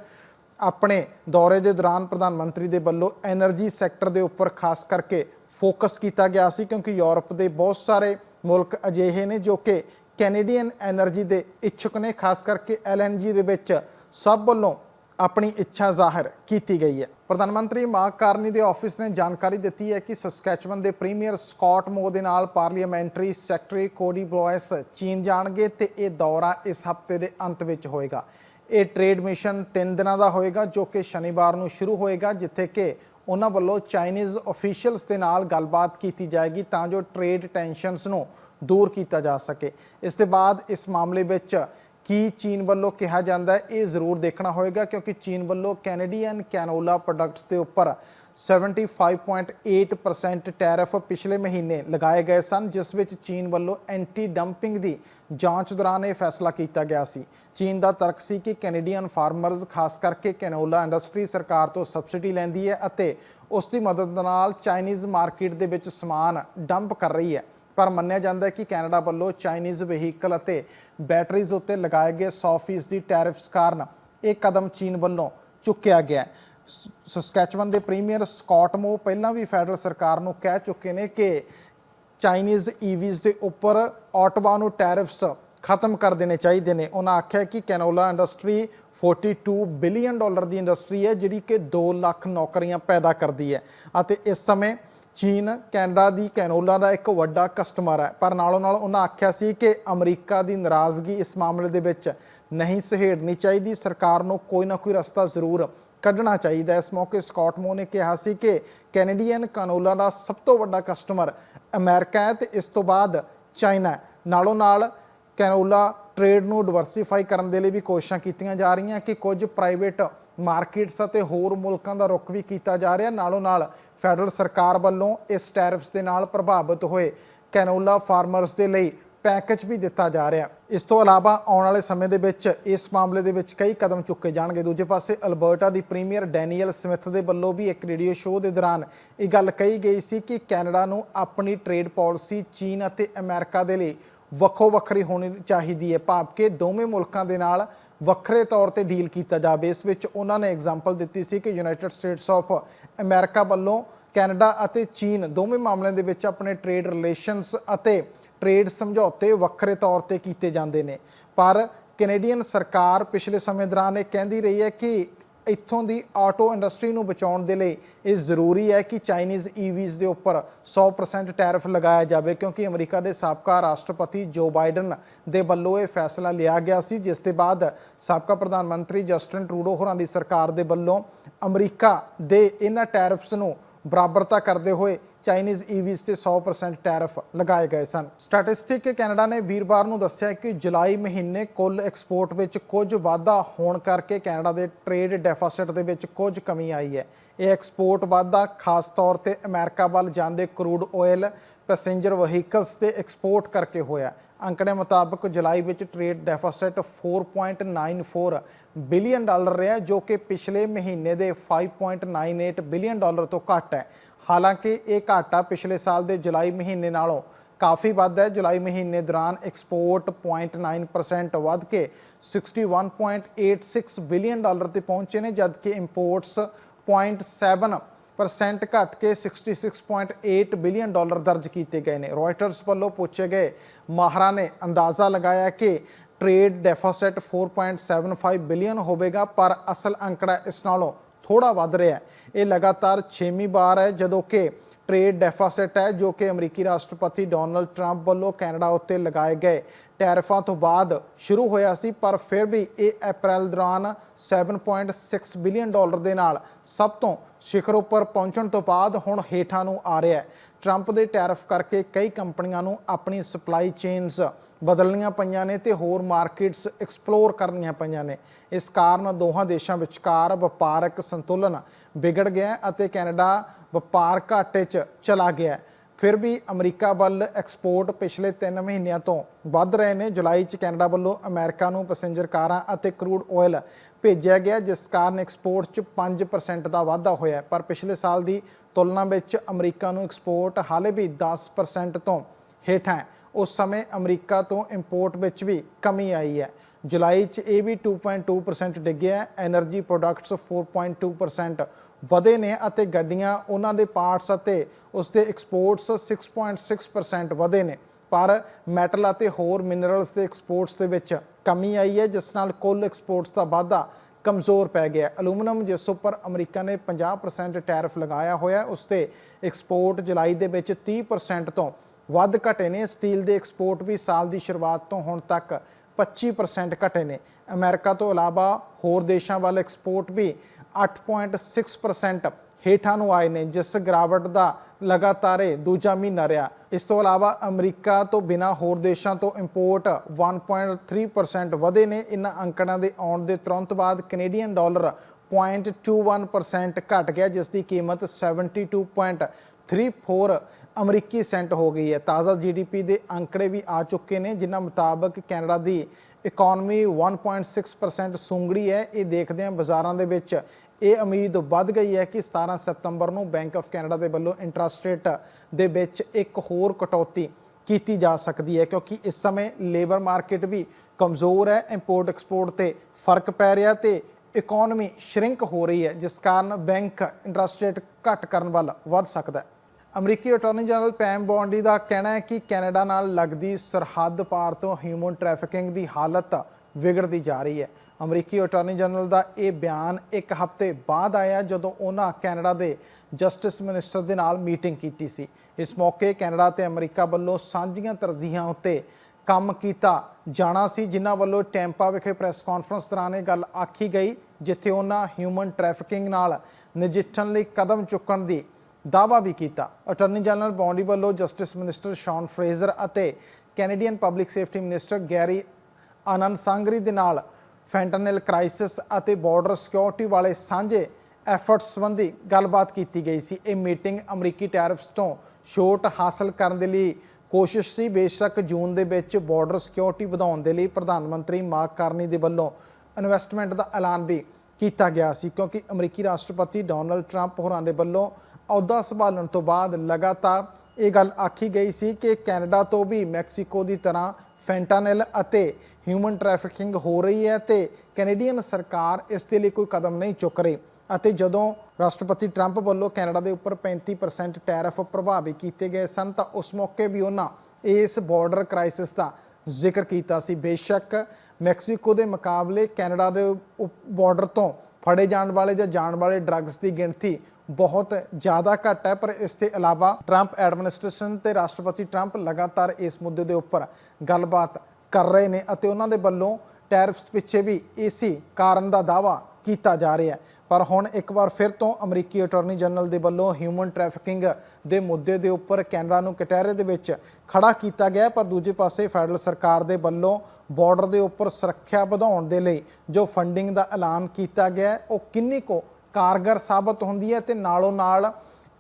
ਆਪਣੇ ਦੌਰੇ ਦੇ ਦੌਰਾਨ ਪ੍ਰਧਾਨ ਮੰਤਰੀ ਦੇ ਵੱਲੋਂ એનર્ਜੀ ਸੈਕਟਰ ਦੇ ਉੱਪਰ ਖਾਸ ਕਰਕੇ ਫੋਕਸ ਕੀਤਾ ਗਿਆ ਸੀ, ਕਿਉਂਕਿ ਯੂਰਪ ਦੇ ਬਹੁਤ ਸਾਰੇ ਮੁਲਕ ਅਜਿਹੇ ਨੇ ਜੋ ਕਿ ਕੈਨੇਡੀਅਨ એનર્ਜੀ ਦੇ ਇੱਛੁਕ ਨੇ, ਖਾਸ ਕਰਕੇ ਐਲਐਨਜੀ ਦੇ ਵਿੱਚ ਸਭ ਵੱਲੋਂ ਆਪਣੀ ਇੱਛਾ ਜ਼ਾਹਿਰ ਕੀਤੀ ਗਈ ਹੈ। ਪ੍ਰਧਾਨ ਮੰਤਰੀ ਮਾਰਕ ਕਾਰਨੀ ਦੇ ਆਫਿਸ ਨੇ ਜਾਣਕਾਰੀ ਦਿੱਤੀ ਹੈ ਕਿ ਸਸਕੈਚਵਨ ਦੇ ਪ੍ਰੀਮੀਅਰ ਸਕਾਟ ਮੋ ਦੇ ਨਾਲ ਪਾਰਲੀਮੈਂਟਰੀ ਸੈਕਟਰੀ ਕੋਡੀ ਬਲੋਇਸ ਚੀਨ ਜਾਣਗੇ ਤੇ ਇਹ ਦੌਰਾ ਇਸ ਹਫ਼ਤੇ ਦੇ ਅੰਤ ਵਿੱਚ ਹੋਏਗਾ। ਇਹ ਟ੍ਰੇਡ ਮਿਸ਼ਨ 3 ਦਿਨਾਂ ਦਾ ਹੋਏਗਾ, ਜੋ ਕਿ ਸ਼ਨੀਵਾਰ ਨੂੰ ਸ਼ੁਰੂ ਹੋਏਗਾ, ਜਿੱਥੇ ਕਿ ਉਹਨਾਂ ਵੱਲੋਂ ਚਾਈਨੀਜ਼ ਅਫੀਸ਼ੀਅਲਸ ਦੇ ਨਾਲ ਗੱਲਬਾਤ ਕੀਤੀ ਜਾਏਗੀ ਤਾਂ ਜੋ ਟ੍ਰੇਡ ਟੈਂਸ਼ਨਸ ਨੂੰ ਦੂਰ ਕੀਤਾ ਜਾ ਸਕੇ। ਇਸ ਦੇ ਬਾਅਦ ਇਸ ਮਾਮਲੇ ਵਿੱਚ ਕੀ ਚੀਨ ਵੱਲੋਂ ਕਿਹਾ ਜਾਂਦਾ ਹੈ, ਇਹ ਜ਼ਰੂਰ ਦੇਖਣਾ ਹੋਏਗਾ ਕਿਉਂਕਿ ਚੀਨ ਵੱਲੋਂ ਕੈਨੇਡੀਅਨ ਕੈਨੋਲਾ ਪ੍ਰੋਡਕਟਸ ਦੇ ਉੱਪਰ 75.8% ਟੈਰਿਫ ਪਿਛਲੇ ਮਹੀਨੇ ਲਗਾਏ ਗਏ ਸਨ, ਜਿਸ ਵਿੱਚ ਚੀਨ ਵੱਲੋਂ ਐਂਟੀ ਡੰਪਿੰਗ ਦੀ ਜਾਂਚ ਦੌਰਾਨ ਇਹ ਫੈਸਲਾ ਕੀਤਾ ਗਿਆ ਸੀ। ਚੀਨ ਦਾ ਤਰਕ ਸੀ ਕਿ ਕੈਨੇਡੀਅਨ ਫਾਰਮਰਜ਼ ਖਾਸ ਕਰਕੇ ਕੈਨੋਲਾ ਇੰਡਸਟਰੀ ਸਰਕਾਰ ਤੋਂ ਸਬਸਿਡੀ ਲੈਂਦੀ ਹੈ ਅਤੇ ਉਸ ਦੀ ਮਦਦ ਨਾਲ ਚਾਈਨੀਜ਼ ਮਾਰਕੀਟ ਦੇ ਵਿੱਚ ਸਮਾਨ ਡੰਪ ਕਰ ਰਹੀ ਹੈ। ਪਰ ਮੰਨਿਆ ਜਾਂਦਾ ਹੈ ਕਿ ਕੈਨੇਡਾ ਵੱਲੋਂ ਚਾਈਨੀਜ਼ ਵਹੀਕਲ ਅਤੇ ਬੈਟਰੀਜ਼ ਉੱਤੇ ਲਗਾਏ ਗਏ 100% ਦੀ ਟੈਰਿਫਸ ਕਾਰਨ ਇਹ ਕਦਮ ਚੀਨ ਵੱਲੋਂ ਚੁੱਕਿਆ ਗਿਆ ਹੈ। ਸਸਕੈਚਵਨ ਦੇ ਪ੍ਰੀਮੀਅਰ ਸਕਾਟ ਮੋ ਪਹਿਲਾਂ ਵੀ ਫੈਡਰਲ ਸਰਕਾਰ ਨੂੰ ਕਹਿ ਚੁੱਕੇ ਨੇ ਕਿ ਚਾਈਨੀਜ਼ ਈਵੀਜ਼ ਦੇ ਉੱਪਰ ਆਟੋਬਾ ਨੂੰ ਟੈਰਿਫਸ ਖਤਮ ਕਰ ਦੇਣੇ ਚਾਹੀਦੇ ਨੇ। ਉਹਨਾਂ ਆਖਿਆ ਕਿ ਕੈਨੋਲਾ ਇੰਡਸਟਰੀ 42 ਬਿਲੀਅਨ ਡਾਲਰ ਦੀ ਇੰਡਸਟਰੀ ਹੈ, ਜਿਹੜੀ ਕਿ 2 ਲੱਖ ਨੌਕਰੀਆਂ ਪੈਦਾ ਕਰਦੀ ਹੈ ਅਤੇ ਇਸ ਸਮੇਂ ਚੀਨ, ਕੈਨੇਡਾ ਦੀ ਕੈਨੋਲਾ ਦਾ ਇੱਕ ਵੱਡਾ ਕਸਟਮਰ ਹੈ। ਪਰ ਨਾਲੋਂ ਨਾਲ ਉਹਨਾਂ ਆਖਿਆ ਸੀ ਕਿ ਅਮਰੀਕਾ ਦੀ ਨਾਰਾਜ਼ਗੀ ਇਸ ਮਾਮਲੇ ਦੇ ਵਿੱਚ ਨਹੀਂ ਸਹੇੜਨੀ ਚਾਹੀਦੀ। ਸਰਕਾਰ ਨੂੰ ਕੋਈ ਨਾ ਕੋਈ ਰਸਤਾ ਜ਼ਰੂਰ ਕੱਢਣਾ ਚਾਹੀਦਾ ਇਸ ਮੌਕੇ ਸਕਾਟ ਮੋ ਨੇ ਕਿਹਾ ਸੀ ਕਿ ਕੈਨੇਡੀਅਨ ਕੈਨੋਲਾ ਦਾ ਸਭ ਤੋਂ ਵੱਡਾ ਕਸਟਮਰ ਅਮਰੀਕਾ ਹੈ ਤੇ ਇਸ ਤੋਂ ਬਾਅਦ ਚਾਈਨਾ ਨਾਲੋਂ ਨਾਲ ਕੈਨੋਲਾ ਟ੍ਰੇਡ ਨੂੰ ਡਿਵਰਸੀਫਾਈ ਕਰਨ ਦੇ ਲਈ ਵੀ ਕੋਸ਼ਿਸ਼ਾਂ ਕੀਤੀਆਂ ਜਾ ਰਹੀਆਂ ਕਿ ਕੁਝ ਪ੍ਰਾਈਵੇਟ ਮਾਰਕੀਟਸ ਅਤੇ ਹੋਰ ਮੁਲਕਾਂ ਦਾ ਰੁਖ ਵੀ ਕੀਤਾ ਜਾ ਰਿਹਾ। ਨਾਲੋਂ ਨਾਲ ਫੈਡਰਲ ਸਰਕਾਰ ਵੱਲੋਂ ਇਸ ਟੈਰਿਫਸ ਦੇ ਨਾਲ ਪ੍ਰਭਾਵਿਤ ਹੋਏ ਕੈਨੋਲਾ ਫਾਰਮਰਸ ਦੇ ਲਈ ਪੈਕੇਜ ਵੀ ਦਿੱਤਾ ਜਾ ਰਿਹਾ। ਇਸ ਤੋਂ ਇਲਾਵਾ ਆਉਣ ਵਾਲੇ ਸਮੇਂ ਦੇ ਵਿੱਚ ਇਸ ਮਾਮਲੇ ਦੇ ਵਿੱਚ ਕਈ ਕਦਮ ਚੁੱਕੇ ਜਾਣਗੇ। ਦੂਜੇ ਪਾਸੇ ਅਲਬਰਟਾ ਦੀ ਪ੍ਰੀਮੀਅਰ ਡੈਨੀਅਲ ਸਮਿਥ ਦੇ ਵੱਲੋਂ ਵੀ ਇੱਕ ਰੇਡੀਓ ਸ਼ੋਅ ਦੇ ਦੌਰਾਨ ਇਹ ਗੱਲ ਕਹੀ ਗਈ ਸੀ ਕਿ ਕੈਨੇਡਾ ਨੂੰ ਆਪਣੀ ਟ੍ਰੇਡ ਪਾਲਿਸੀ ਚੀਨ ਅਤੇ ਅਮਰੀਕਾ ਦੇ ਲਈ ਵੱਖੋ ਵੱਖਰੀ ਹੋਣੀ ਚਾਹੀਦੀ ਹੈ। ਭਾਵ ਕਿ ਦੋਵੇਂ ਮੁਲਕਾਂ ਦੇ ਨਾਲ ਵੱਖਰੇ ਤੌਰ ਤੇ ਡੀਲ ਕੀਤਾ ਜਾਵੇ। ਇਸ ਵਿੱਚ ਉਹਨਾਂ ਨੇ ਐਗਜ਼ਾਮਪਲ ਦਿੱਤੀ ਸੀ ਕਿ ਯੂਨਾਈਟਿਡ ਸਟੇਟਸ ਆਫ ਅਮਰੀਕਾ ਵੱਲੋਂ ਕੈਨੇਡਾ ਅਤੇ ਚੀਨ ਦੋਵੇਂ ਮਾਮਲਿਆਂ ਦੇ ਵਿੱਚ ਆਪਣੇ ਟ੍ਰੇਡ ਰਿਲੇਸ਼ਨਸ ਅਤੇ ਟ੍ਰੇਡ ਸਮਝੌਤੇ ਵੱਖਰੇ ਤੌਰ ਤੇ ਕੀਤੇ ਜਾਂਦੇ ਨੇ। ਪਰ ਕੈਨੇਡੀਅਨ ਸਰਕਾਰ ਪਿਛਲੇ ਸਮੇਂ ਦੌਰਾਨ ਇਹ ਕਹਿੰਦੀ ਰਹੀ ਹੈ ਕਿ ਇੱਥੋਂ ਦੀ ਆਟੋ ਇੰਡਸਟਰੀ ਨੂੰ ਬਚਾਉਣ ਦੇ ਲਈ ਇਹ ਜ਼ਰੂਰੀ ਹੈ ਕਿ ਚਾਈਨੀਜ਼ e ਈਵੀਜ਼ ਦੇ ਉੱਪਰ 100% ਟੈਰਿਫ ਲਗਾਇਆ ਜਾਵੇ, ਕਿਉਂਕਿ ਅਮਰੀਕਾ ਦੇ ਸਾਬਕਾ ਰਾਸ਼ਟਰਪਤੀ ਜੋ ਬਾਈਡਨ ਦੇ ਵੱਲੋਂ ਇਹ ਫੈਸਲਾ ਲਿਆ ਗਿਆ ਸੀ, ਜਿਸ ਦੇ ਬਾਅਦ ਸਾਬਕਾ ਪ੍ਰਧਾਨ ਮੰਤਰੀ ਜਸਟਿਨ ਟਰੂਡੋ ਹੋਰਾਂ ਦੀ ਸਰਕਾਰ ਦੇ ਵੱਲੋਂ ਅਮਰੀਕਾ ਦੇ ਇਹਨਾਂ ਟੈਰਿਫਸ ਨੂੰ ਬਰਾਬਰਤਾ ਕਰਦੇ ਹੋਏ ਚਾਈਨੀਜ਼ e ਈਵੀਜ਼ ਤੇ 100% ਟੈਰਿਫ ਲਗਾਏ ਗਏ ਸਨ। ਸਟੈਟਿਸਟਿਕ ਕੈਨੇਡਾ ਨੇ ਵੀਰਵਾਰ ਨੂੰ ਦੱਸਿਆ ਕਿ ਜੁਲਾਈ ਮਹੀਨੇ ਕੁੱਲ ਐਕਸਪੋਰਟ ਵਿੱਚ ਕੁਝ ਵਾਧਾ ਹੋਣ ਕਰਕੇ ਕੈਨੇਡਾ ਦੇ ਟ੍ਰੇਡ ਡੈਫਿਸਿਟ ਦੇ ਵਿੱਚ ਕੁਝ ਕਮੀ ਆਈ ਹੈ। ਇਹ ਐਕਸਪੋਰਟ ਵਾਧਾ ਖਾਸ ਤੌਰ ਤੇ ਅਮਰੀਕਾ ਵੱਲ ਜਾਂਦੇ ਕਰੂਡ ਆਇਲ ਪੈਸੇਂਜਰ ਵਹੀਕਲਸ ਤੇ ਐਕਸਪੋਰਟ ਕਰਕੇ ਹੋਇਆ। ਅੰਕੜੇ ਮੁਤਾਬਕ ਜੁਲਾਈ ਵਿੱਚ ਟ੍ਰੇਡ ਡੈਫਿਸਿਟ 4.94 ਬਿਲੀਅਨ ਡਾਲਰ ਰਿਹਾ ਜੋ ਕਿ ਪਿਛਲੇ ਮਹੀਨੇ ਦੇ 5.98 ਬਿਲੀਅਨ ਡਾਲਰ ਤੋਂ ਘੱਟ ਹੈ। ਹਾਲਾਂਕਿ ਇਹ ਘਾਟਾ ਪਿਛਲੇ ਸਾਲ ਦੇ ਜੁਲਾਈ ਮਹੀਨੇ ਨਾਲੋਂ ਕਾਫੀ ਵੱਧ ਹੈ। ਜੁਲਾਈ ਮਹੀਨੇ ਦੌਰਾਨ ਐਕਸਪੋਰਟ 0.9% ਵੱਧ ਕੇ 61.86 ਬਿਲੀਅਨ ਡਾਲਰ ਤੇ ਪਹੁੰਚੇ ਨੇ, ਜਦਕਿ ਇੰਪੋਰਟਸ 0.7% ਪਰਸੈਂਟ ਘਟ ਕੇ 66.8 ਬਿਲੀਅਨ ਡਾਲਰ ਦਰਜ ਕੀਤੇ ਗਏ ਨੇ। ਰॉयਟਰਸ ਵੱਲੋਂ ਪੁੱਛੇ ਗਏ ਮਾਹਰਾਂ ਨੇ ਅੰਦਾਜ਼ਾ ਲਗਾਇਆ ਕਿ ਟ੍ਰੇਡ ਡੈਫਿਸਿਟ 4.75 ਬਿਲੀਅਨ ਹੋਵੇਗਾ, ਪਰ ਅਸਲ ਅੰਕੜਾ ਇਸ ਨਾਲੋਂ ਥੋੜਾ ਵੱਧ ਰਿਹਾ ਹੈ। ਇਹ ਲਗਾਤਾਰ 6ਵੀਂ ਵਾਰ ਹੈ, ਜਦੋਂ ਕਿ ਟ੍ਰੇਡ ਡੈਫਿਸਿਟ ਹੈ, ਜੋ ਕਿ ਅਮਰੀਕੀ ਰਾਸ਼ਟਰਪਤੀ ਡੋਨਲਡ ਟਰੰਪ ਵੱਲੋਂ ਕੈਨੇਡਾ ਉੱਤੇ ਲਗਾਏ ਗਏ ਟੈਰਫਾਂ ਤੋਂ ਬਾਅਦ ਸ਼ੁਰੂ ਹੋਇਆ ਸੀ, ਪਰ ਫਿਰ ਵੀ ਇਹ ਅਪ੍ਰੈਲ ਦੌਰਾਨ 7.6 ਬਿਲੀਅਨ ਡਾਲਰ ਦੇ ਨਾਲ ਸਭ ਤੋਂ ਸਿਖਰ ਉੱਪਰ ਪਹੁੰਚਣ ਤੋਂ ਬਾਅਦ ਹੁਣ ਹੇਠਾਂ ਨੂੰ ਆ ਰਿਹਾ ਹੈ। ਟਰੰਪ ਦੇ ਟੈਰਫ ਕਰਕੇ ਕਈ ਕੰਪਨੀਆਂ ਨੂੰ ਆਪਣੀ ਸਪਲਾਈ ਚੇਨਸ ਬਦਲਣੀਆਂ ਪਈਆਂ ਨੇ ਤੇ ਹੋਰ ਮਾਰਕੀਟਸ ਐਕਸਪਲੋਰ ਕਰਨੀਆਂ ਪਈਆਂ ਨੇ। ਇਸ ਕਾਰਨ ਦੋਹਾਂ ਦੇਸ਼ਾਂ ਵਿਚਕਾਰ ਵਪਾਰਕ ਸੰਤੁਲਨ ਵਿਗੜ ਗਿਆ ਅਤੇ ਕੈਨੇਡਾ ਵਪਾਰ ਘਾਟੇ 'ਚ ਚਲਾ ਗਿਆ ਫਿਰ ਵੀ ਅਮਰੀਕਾ ਵੱਲ ਐਕਸਪੋਰਟ ਪਿਛਲੇ 3 ਮਹੀਨਿਆਂ ਤੋਂ ਵੱਧ ਰਹੇ ਨੇ। ਜੁਲਾਈ 'ਚ ਕੈਨੇਡਾ ਵੱਲੋਂ ਅਮਰੀਕਾ ਨੂੰ ਪੈਸੇਂਜਰ ਕਾਰਾਂ ਅਤੇ ਕਰੂਡ ਆਇਲ ਭੇਜਿਆ ਗਿਆ, ਜਿਸ ਕਾਰਨ ਐਕਸਪੋਰਟ 'ਚ 5% ਦਾ ਵਾਧਾ ਹੋਇਆ ਪਰ ਪਿਛਲੇ ਸਾਲ ਦੀ ਤੁਲਨਾ ਵਿੱਚ ਅਮਰੀਕਾ ਨੂੰ ਐਕਸਪੋਰਟ ਹਾਲੇ ਵੀ 10% ਤੋਂ ਹੇਠਾਂ ਹੈ। ਉਸ ਸਮੇਂ ਅਮਰੀਕਾ ਤੋਂ ਇੰਪੋਰਟ ਵਿੱਚ ਵੀ ਕਮੀ ਆਈ ਹੈ। ਜੁਲਾਈ 'ਚ ਇਹ ਵੀ 2.2% ਡਿੱਗਿਆ ਐਨਰਜੀ ਪ੍ਰੋਡਕਟਸ 4.2% ਵਧੇ ਨੇ ਅਤੇ ਗੱਡੀਆਂ ਉਹਨਾਂ ਦੇ ਪਾਰਟਸ ਅਤੇ ਉਸ ਦੇ ਐਕਸਪੋਰਟਸ 6.6% ਵਧੇ ਨੇ। ਪਰ ਮੈਟਲ ਅਤੇ ਹੋਰ ਮਿਨਰਲਸ ਦੇ ਐਕਸਪੋਰਟਸ ਦੇ ਵਿੱਚ ਕਮੀ ਆਈ ਹੈ ਜਿਸ ਨਾਲ ਕੁੱਲ ਐਕਸਪੋਰਟਸ ਦਾ ਵਾਧਾ ਕਮਜ਼ੋਰ ਪੈ ਗਿਆ। ਹੈ। ਅਲੂਮੀਨੀਅਮ ਜਿਸ ਉੱਪਰ ਅਮਰੀਕਾ ਨੇ 50% ਟੈਰਿਫ ਲਗਾਇਆ ਹੋਇਆ ਹੈ, ਉਸ ਤੇ ਐਕਸਪੋਰਟ ਜੁਲਾਈ ਦੇ ਵਿੱਚ 30% ਤੋਂ ਵੱਧ ਘਟੇ ਨੇ। ਸਟੀਲ ਦੇ ਐਕਸਪੋਰਟ ਵੀ ਸਾਲ ਦੀ ਸ਼ੁਰੂਆਤ ਤੋਂ ਹੁਣ ਤੱਕ 25% ਘਟੇ ਨੇ। ਅਮਰੀਕਾ ਤੋਂ ਇਲਾਵਾ ਹੋਰ ਦੇਸ਼ਾਂ ਵੱਲ ਐਕਸਪੋਰਟ ਵੀ 8.6% ਹੇਠਾਂ ਨੂੰ ਆਏ ਨੇ, ਜਿਸ ਗਿਰਾਵਟ ਦਾ ਲਗਾਤਾਰ ਇਹ ਦੂਜਾ ਮਹੀਨਾ ਰਿਹਾ। ਇਸ ਤੋਂ ਇਲਾਵਾ ਅਮਰੀਕਾ ਤੋਂ ਬਿਨਾ ਹੋਰ ਦੇਸ਼ਾਂ ਤੋਂ ਇੰਪੋਰਟ 1.3% ਵਧੇ ਨੇ। ਇਹਨਾਂ ਅੰਕੜਿਆਂ ਦੇ ਆਉਣ ਦੇ ਤੁਰੰਤ ਬਾਅਦ ਕੈਨੇਡੀਅਨ ਡਾਲਰ 0.21% ਘਟ ਗਿਆ, ਜਿਸ ਦੀ ਕੀਮਤ 72.34 ਅਮਰੀਕੀ ਸੈਂਟ ਹੋ ਗਈ ਹੈ। ਤਾਜ਼ਾ ਜੀਡੀਪੀ ਦੇ ਅੰਕੜੇ ਵੀ ਆ ਚੁੱਕੇ ਨੇ, ਜਿਨ੍ਹਾਂ ਮੁਤਾਬਕ ਕੈਨੇਡਾ ਦੀ ਇਕਨੋਮੀ 1.6% ਸੁੰਗੜੀ ਹੈ। ਇਹ ਦੇਖਦੇ ਹਾਂ ਬਾਜ਼ਾਰਾਂ ਦੇ ਵਿੱਚ ਇਹ ਉਮੀਦ ਵੱਧ ਗਈ ਹੈ ਕਿ 17 ਸਤੰਬਰ ਨੂੰ ਬੈਂਕ ਆਫ ਕੈਨੇਡਾ ਦੇ ਵੱਲੋਂ ਇੰਟਰਸਟ ਰੇਟ ਦੇ ਵਿੱਚ ਇੱਕ ਹੋਰ ਕਟੌਤੀ ਕੀਤੀ ਜਾ ਸਕਦੀ ਹੈ, ਕਿਉਂਕਿ ਇਸ ਸਮੇਂ ਲੇਬਰ ਮਾਰਕੀਟ ਵੀ ਕਮਜ਼ੋਰ ਹੈ ਇੰਪੋਰਟ ਐਕਸਪੋਰਟ ਤੇ ਫ਼ਰਕ ਪੈ ਰਿਹਾ ਤੇ ਇਕਨੋਮੀ ਸ਼ਰਿੰਕ ਹੋ ਰਹੀ ਹੈ, ਜਿਸ ਕਾਰਨ ਬੈਂਕ ਇੰਟਰਸਟ ਰੇਟ ਘਟ ਕਰਨ ਵੱਲ ਵੱਧ ਸਕਦਾ ਹੈ। ਅਮਰੀਕੀ ਅਟਾਰਨੀ ਜਨਰਲ ਪੈਮ ਬੌਂਡੀ ਦਾ ਕਹਿਣਾ ਹੈ ਕਿ ਕੈਨੇਡਾ ਨਾਲ ਲੱਗਦੀ ਸਰਹੱਦ ਪਾਰ ਤੋਂ ਹਿਊਮਨ ਟ੍ਰੈਫਿਕਿੰਗ ਦੀ ਹਾਲਤ ਵਿਗੜਦੀ ਜਾ ਰਹੀ ਹੈ। ਅਮਰੀਕੀ ਅਟਾਰਨੀ ਜਨਰਲ ਦਾ ਇਹ ਬਿਆਨ ਇੱਕ ਹਫ਼ਤੇ ਬਾਅਦ ਆਇਆ ਜਦੋਂ ਉਹਨਾਂ ਕੈਨੇਡਾ ਦੇ ਜਸਟਿਸ ਮਿਨਿਸਟਰ ਦੇ ਨਾਲ ਮੀਟਿੰਗ ਕੀਤੀ ਸੀ। ਇਸ ਮੌਕੇ ਕੈਨੇਡਾ ਤੇ ਅਮਰੀਕਾ ਵੱਲੋਂ ਸਾਂਝੀਆਂ ਤਰਜੀਹਾਂ ਉੱਤੇ ਕੰਮ ਕੀਤਾ ਜਾਣਾ ਸੀ, ਜਿਨ੍ਹਾਂ ਵੱਲੋਂ ਟੈਂਪਾ ਵਿਖੇ ਪ੍ਰੈਸ ਕਾਨਫਰੰਸ ਦੌਰਾਨ ਇਹ ਗੱਲ ਆਖੀ ਗਈ, ਜਿੱਥੇ ਉਹਨਾਂ ਹਿਊਮਨ ਟ੍ਰੈਫਿਕਿੰਗ ਨਾਲ ਨਜਿੱਠਣ ਲਈ ਕਦਮ ਚੁੱਕਣ ਦੀ ਦਾਅਵਾ ਵੀ ਕੀਤਾ। ਅਟਾਰਨੀ ਜਨਰਲ ਬੌਂਡੀ ਵੱਲੋਂ ਜਸਟਿਸ ਮਿਨਿਸਟਰ ਸ਼ੌਨ ਫਰੇਜ਼ਰ ਅਤੇ Canadian public safety minister Gary Anandasangaree ਦੇ ਨਾਲ ਫੈਂਟਨਲ ਕ੍ਰਾਈਸਿਸ ਅਤੇ ਬਾਰਡਰ ਸਿਕਿਉਰਿਟੀ ਵਾਲੇ ਸਾਂਝੇ ਐਫਰਟਸ ਸੰਬੰਧੀ ਗੱਲਬਾਤ ਕੀਤੀ ਗਈ ਸੀ। ਇਹ ਮੀਟਿੰਗ ਅਮਰੀਕੀ ਟੈਰਿਫਸ ਤੋਂ ਛੋਟ ਹਾਸਲ ਕਰਨ ਦੇ ਲਈ ਕੋਸ਼ਿਸ਼ ਸੀ। ਬੇਸ਼ੱਕ ਜੂਨ ਦੇ ਵਿੱਚ ਬਾਰਡਰ ਸਿਕਿਉਰਿਟੀ ਵਧਾਉਣ ਦੇ ਲਈ ਪ੍ਰਧਾਨ ਮੰਤਰੀ ਮਾਰਕ ਕਾਰਨੀ ਦੇ ਵੱਲੋਂ ਇਨਵੈਸਟਮੈਂਟ ਦਾ ਐਲਾਨ ਵੀ ਕੀਤਾ ਗਿਆ ਸੀ ਕਿਉਂਕਿ ਅਮਰੀਕੀ ਰਾਸ਼ਟਰਪਤੀ ਡੋਨਲਡ ਟਰੰਪ ਹੋਰਾਂ ਦੇ ਵੱਲੋਂ ਅਹੁਦਾ ਸੰਭਾਲਣ ਤੋਂ ਬਾਅਦ ਲਗਾਤਾਰ ਇਹ ਗੱਲ ਆਖੀ ਗਈ ਸੀ ਕਿ ਕੈਨੇਡਾ ਤੋਂ ਵੀ ਮੈਕਸੀਕੋ ਦੀ ਤਰ੍ਹਾਂ ਫੈਂਟਾਨਲ ਅਤੇ ਹਿਊਮਨ ਟ੍ਰੈਫਿਕਿੰਗ ਹੋ ਰਹੀ ਹੈ ਤੇ ਕੈਨੇਡੀਅਨ ਸਰਕਾਰ ਇਸ ਦੇ ਲਈ ਕੋਈ ਕਦਮ ਨਹੀਂ ਚੁੱਕ ਰਹੀ। ਅਤੇ ਜਦੋਂ ਰਾਸ਼ਟਰਪਤੀ ਟਰੰਪ ਵੱਲੋਂ ਕੈਨੇਡਾ ਦੇ ਉੱਪਰ 35% ਟੈਰਿਫ ਪ੍ਰਭਾਵੀ ਕੀਤੇ ਗਏ ਸਨ, ਤਾਂ ਉਸ ਮੌਕੇ ਵੀ ਉਹਨਾਂ ਇਸ ਬਾਰਡਰ ਕ੍ਰਾਈਸਿਸ ਦਾ ਜ਼ਿਕਰ ਕੀਤਾ ਸੀ। ਬੇਸ਼ੱਕ ਮੈਕਸੀਕੋ ਦੇ ਮੁਕਾਬਲੇ ਕੈਨੇਡਾ ਦੇ ਬਾਰਡਰ ਤੋਂ ਫੜੇ ਜਾਣ ਵਾਲੇ ਜਾਂ ਜਾਣ ਵਾਲੇ ਡਰੱਗਸ ਦੀ ਗਿਣਤੀ ਬਹੁਤ ਜ਼ਿਆਦਾ ਘੱਟ ਹੈ, ਪਰ ਇਸ ਤੋਂ ਇਲਾਵਾ ਟਰੰਪ ਐਡਮਿਨਿਸਟ੍ਰੇਸ਼ਨ ਤੇ ਰਾਸ਼ਟਰਪਤੀ ਟਰੰਪ ਲਗਾਤਾਰ ਇਸ ਮੁੱਦੇ ਦੇ ਉੱਪਰ ਗੱਲਬਾਤ ਕਰ ਰਹੇ ਨੇ ਅਤੇ ਉਹਨਾਂ ਦੇ ਵੱਲੋਂ ਟੈਰਿਫਸ ਪਿੱਛੇ ਵੀ ਇਸੇ ਕਾਰਨ ਦਾ ਦਾਵਾ ਕੀਤਾ ਜਾ ਰਿਹਾ ਹੈ। ਪਰ ਹੁਣ ਇੱਕ ਵਾਰ ਫਿਰ ਤੋਂ ਅਮਰੀਕੀ ਅਟਾਰਨੀ ਜਨਰਲ ਦੇ ਵੱਲੋਂ ਹਿਊਮਨ ਟ੍ਰੈਫਿਕਿੰਗ ਦੇ ਮੁੱਦੇ ਦੇ ਉੱਪਰ ਕੈਨੇਡਾ ਨੂੰ ਕਟਹਿਰੇ ਦੇ ਵਿੱਚ ਖੜਾ ਕੀਤਾ ਗਿਆ ਪਰ ਦੂਜੇ ਪਾਸੇ ਫੈਡਰਲ ਸਰਕਾਰ ਦੇ ਵੱਲੋਂ ਬਾਰਡਰ ਦੇ ਉੱਪਰ ਸੁਰੱਖਿਆ ਵਧਾਉਣ ਦੇ ਲਈ ਜੋ ਫੰਡਿੰਗ ਦਾ ਐਲਾਨ ਕੀਤਾ ਗਿਆ ਉਹ ਕਿੰਨੀ ਕੋ ਕਾਰਗਰ ਸਾਬਤ ਹੁੰਦੀ ਹੈ ਤੇ ਨਾਲੋਂ ਨਾਲ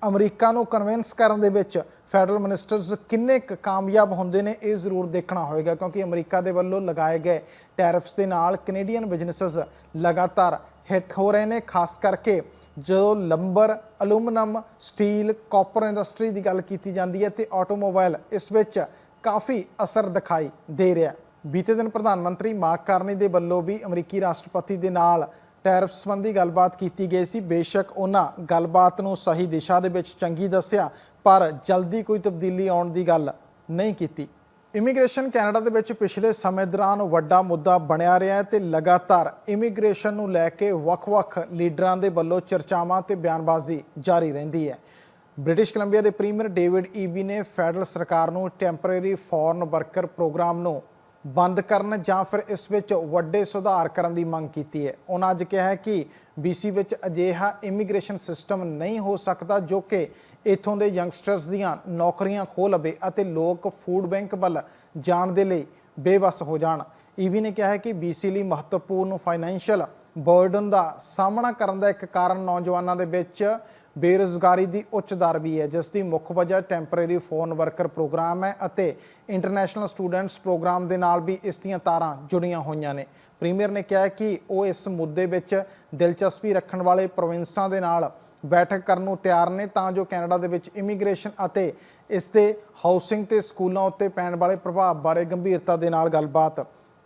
ਅਮਰੀਕਾ ਨੂੰ ਕਨਵਿੰਸ ਕਰਨ ਦੇ ਵਿੱਚ ਫੈਡਰਲ ਮਿਨਿਸਟਰਸ ਕਿੰਨੇ ਕੁ ਕਾਮਯਾਬ ਹੁੰਦੇ ਨੇ ਇਹ ਜ਼ਰੂਰ ਦੇਖਣਾ ਹੋਏਗਾ, ਕਿਉਂਕਿ ਅਮਰੀਕਾ ਦੇ ਵੱਲੋਂ ਲਗਾਏ ਗਏ ਟੈਰਿਫਸ ਦੇ ਨਾਲ ਕੈਨੇਡੀਅਨ ਬਿਜ਼ਨੈਸਸ ਲਗਾਤਾਰ ਹਿੱਟ ਹੋ ਰਹੇ ਨੇ, ਖਾਸ ਕਰਕੇ ਜਦੋਂ lumber aluminum steel copper industry ਦੀ ਗੱਲ ਕੀਤੀ ਜਾਂਦੀ ਹੈ ਤੇ ਆਟੋਮੋਬਾਈਲ ਇਸ ਵਿੱਚ ਕਾਫੀ ਅਸਰ ਦਿਖਾਈ ਦੇ ਰਿਹਾ ਬੀਤੇ ਦਿਨ ਪ੍ਰਧਾਨ ਮੰਤਰੀ ਮਾਰਕ ਕਾਰਨੀ ਦੇ ਵੱਲੋਂ ਵੀ ਅਮਰੀਕੀ ਰਾਸ਼ਟਰਪਤੀ ਦੇ ਨਾਲ ਟੈਰਿਫ ਸੰਬੰਧੀ ਗੱਲਬਾਤ ਕੀਤੀ ਗਈ ਸੀ। ਬੇਸ਼ੱਕ ਉਹਨਾਂ ਗੱਲਬਾਤ ਨੂੰ ਸਹੀ ਦਿਸ਼ਾ ਦੇ ਵਿੱਚ ਚੰਗੀ ਦੱਸਿਆ, ਪਰ ਜਲਦੀ ਕੋਈ ਤਬਦੀਲੀ ਆਉਣ ਦੀ ਗੱਲ ਨਹੀਂ ਕੀਤੀ। ਇਮੀਗ੍ਰੇਸ਼ਨ ਕੈਨੇਡਾ ਦੇ ਵਿੱਚ ਪਿਛਲੇ ਸਮੇਂ ਦੌਰਾਨ ਵੱਡਾ ਮੁੱਦਾ ਬਣਿਆ ਰਿਹਾ ਹੈ ਤੇ ਲਗਾਤਾਰ ਇਮੀਗ੍ਰੇਸ਼ਨ ਨੂੰ ਲੈ ਕੇ ਵੱਖ-ਵੱਖ ਲੀਡਰਾਂ ਦੇ ਵੱਲੋਂ ਚਰਚਾਵਾਂ ਤੇ ਬਿਆਨਬਾਜ਼ੀ ਜਾਰੀ ਰਹਿੰਦੀ ਹੈ। ਬ੍ਰਿਟਿਸ਼ ਕੋਲੰਬੀਆ ਦੇ ਪ੍ਰੀਮੀਅਰ ਡੇਵਿਡ ਈਬੀ ਨੇ ਫੈਡਰਲ ਸਰਕਾਰ ਨੂੰ ਟੈਂਪਰੇਰੀ ਫੋਰਨ ਵਰਕਰ ਪ੍ਰੋਗਰਾਮ ਨੂੰ ਬੰਦ ਕਰਨ ਜਾਂ ਫਿਰ ਇਸ ਵਿੱਚ ਵੱਡੇ ਸੁਧਾਰ ਕਰਨ ਦੀ ਮੰਗ ਕੀਤੀ ਹੈ। ਉਹਨਾਂ ਅੱਜ ਕਿਹਾ ਹੈ ਕਿ BC ਵਿੱਚ ਅਜਿਹਾ ਇਮੀਗ੍ਰੇਸ਼ਨ ਸਿਸਟਮ ਨਹੀਂ ਹੋ ਸਕਦਾ ਜੋ ਕਿ ਇਥੋਂ ਦੇ ਯੰਗਸਟਰਸ ਦੀਆਂ ਨੌਕਰੀਆਂ ਖੋਹ ਲਵੇ ਅਤੇ ਲੋਕ ਫੂਡ ਬੈਂਕ ਵੱਲ ਜਾਣ ਦੇ ਲਈ ਬੇਵਸ ਹੋ ਜਾਣ। ਈਵੀ ਨੇ ਕਿਹਾ ਹੈ ਕਿ BC ਲਈ ਮਹੱਤਵਪੂਰਨ ਫਾਈਨੈਂਸ਼ੀਅਲ ਬਰਡਨ ਦਾ ਸਾਹਮਣਾ ਕਰਨ ਦਾ ਇੱਕ ਕਾਰਨ ਨੌਜਵਾਨਾਂ ਦੇ ਵਿੱਚ ਬੇਰੁਜ਼ਗਾਰੀ ਦੀ ਉੱਚ ਦਰ ਵੀ ਹੈ, ਜਿਸ ਦੀ ਮੁੱਖ ਵਜ੍ਹਾ ਟੈਂਪਰੇਰੀ ਫੋਰਨ ਵਰਕਰ ਪ੍ਰੋਗਰਾਮ ਹੈ ਅਤੇ ਇੰਟਰਨੈਸ਼ਨਲ ਸਟੂਡੈਂਟਸ ਪ੍ਰੋਗਰਾਮ ਦੇ ਨਾਲ ਵੀ ਇਸ ਦੀਆਂ ਤਾਰਾਂ ਜੁੜੀਆਂ ਹੋਈਆਂ ਨੇ। ਪ੍ਰੀਮੀਅਰ ਨੇ ਕਿਹਾ ਕਿ ਉਹ ਇਸ ਮੁੱਦੇ ਵਿੱਚ ਦਿਲਚਸਪੀ ਰੱਖਣ ਵਾਲੇ ਪ੍ਰੋਵਿੰਸਾਂ ਦੇ ਨਾਲ ਬੈਠਕ ਕਰਨ ਨੂੰ ਤਿਆਰ ਨੇ, ਤਾਂ ਜੋ ਕੈਨੇਡਾ ਦੇ ਵਿੱਚ ਇਮੀਗ੍ਰੇਸ਼ਨ ਅਤੇ ਇਸ ਦੇ ਹਾਊਸਿੰਗ ਤੇ ਸਕੂਲਾਂ ਉੱਤੇ ਪੈਣ ਵਾਲੇ ਪ੍ਰਭਾਵ ਬਾਰੇ ਗੰਭੀਰਤਾ ਦੇ ਨਾਲ ਗੱਲਬਾਤ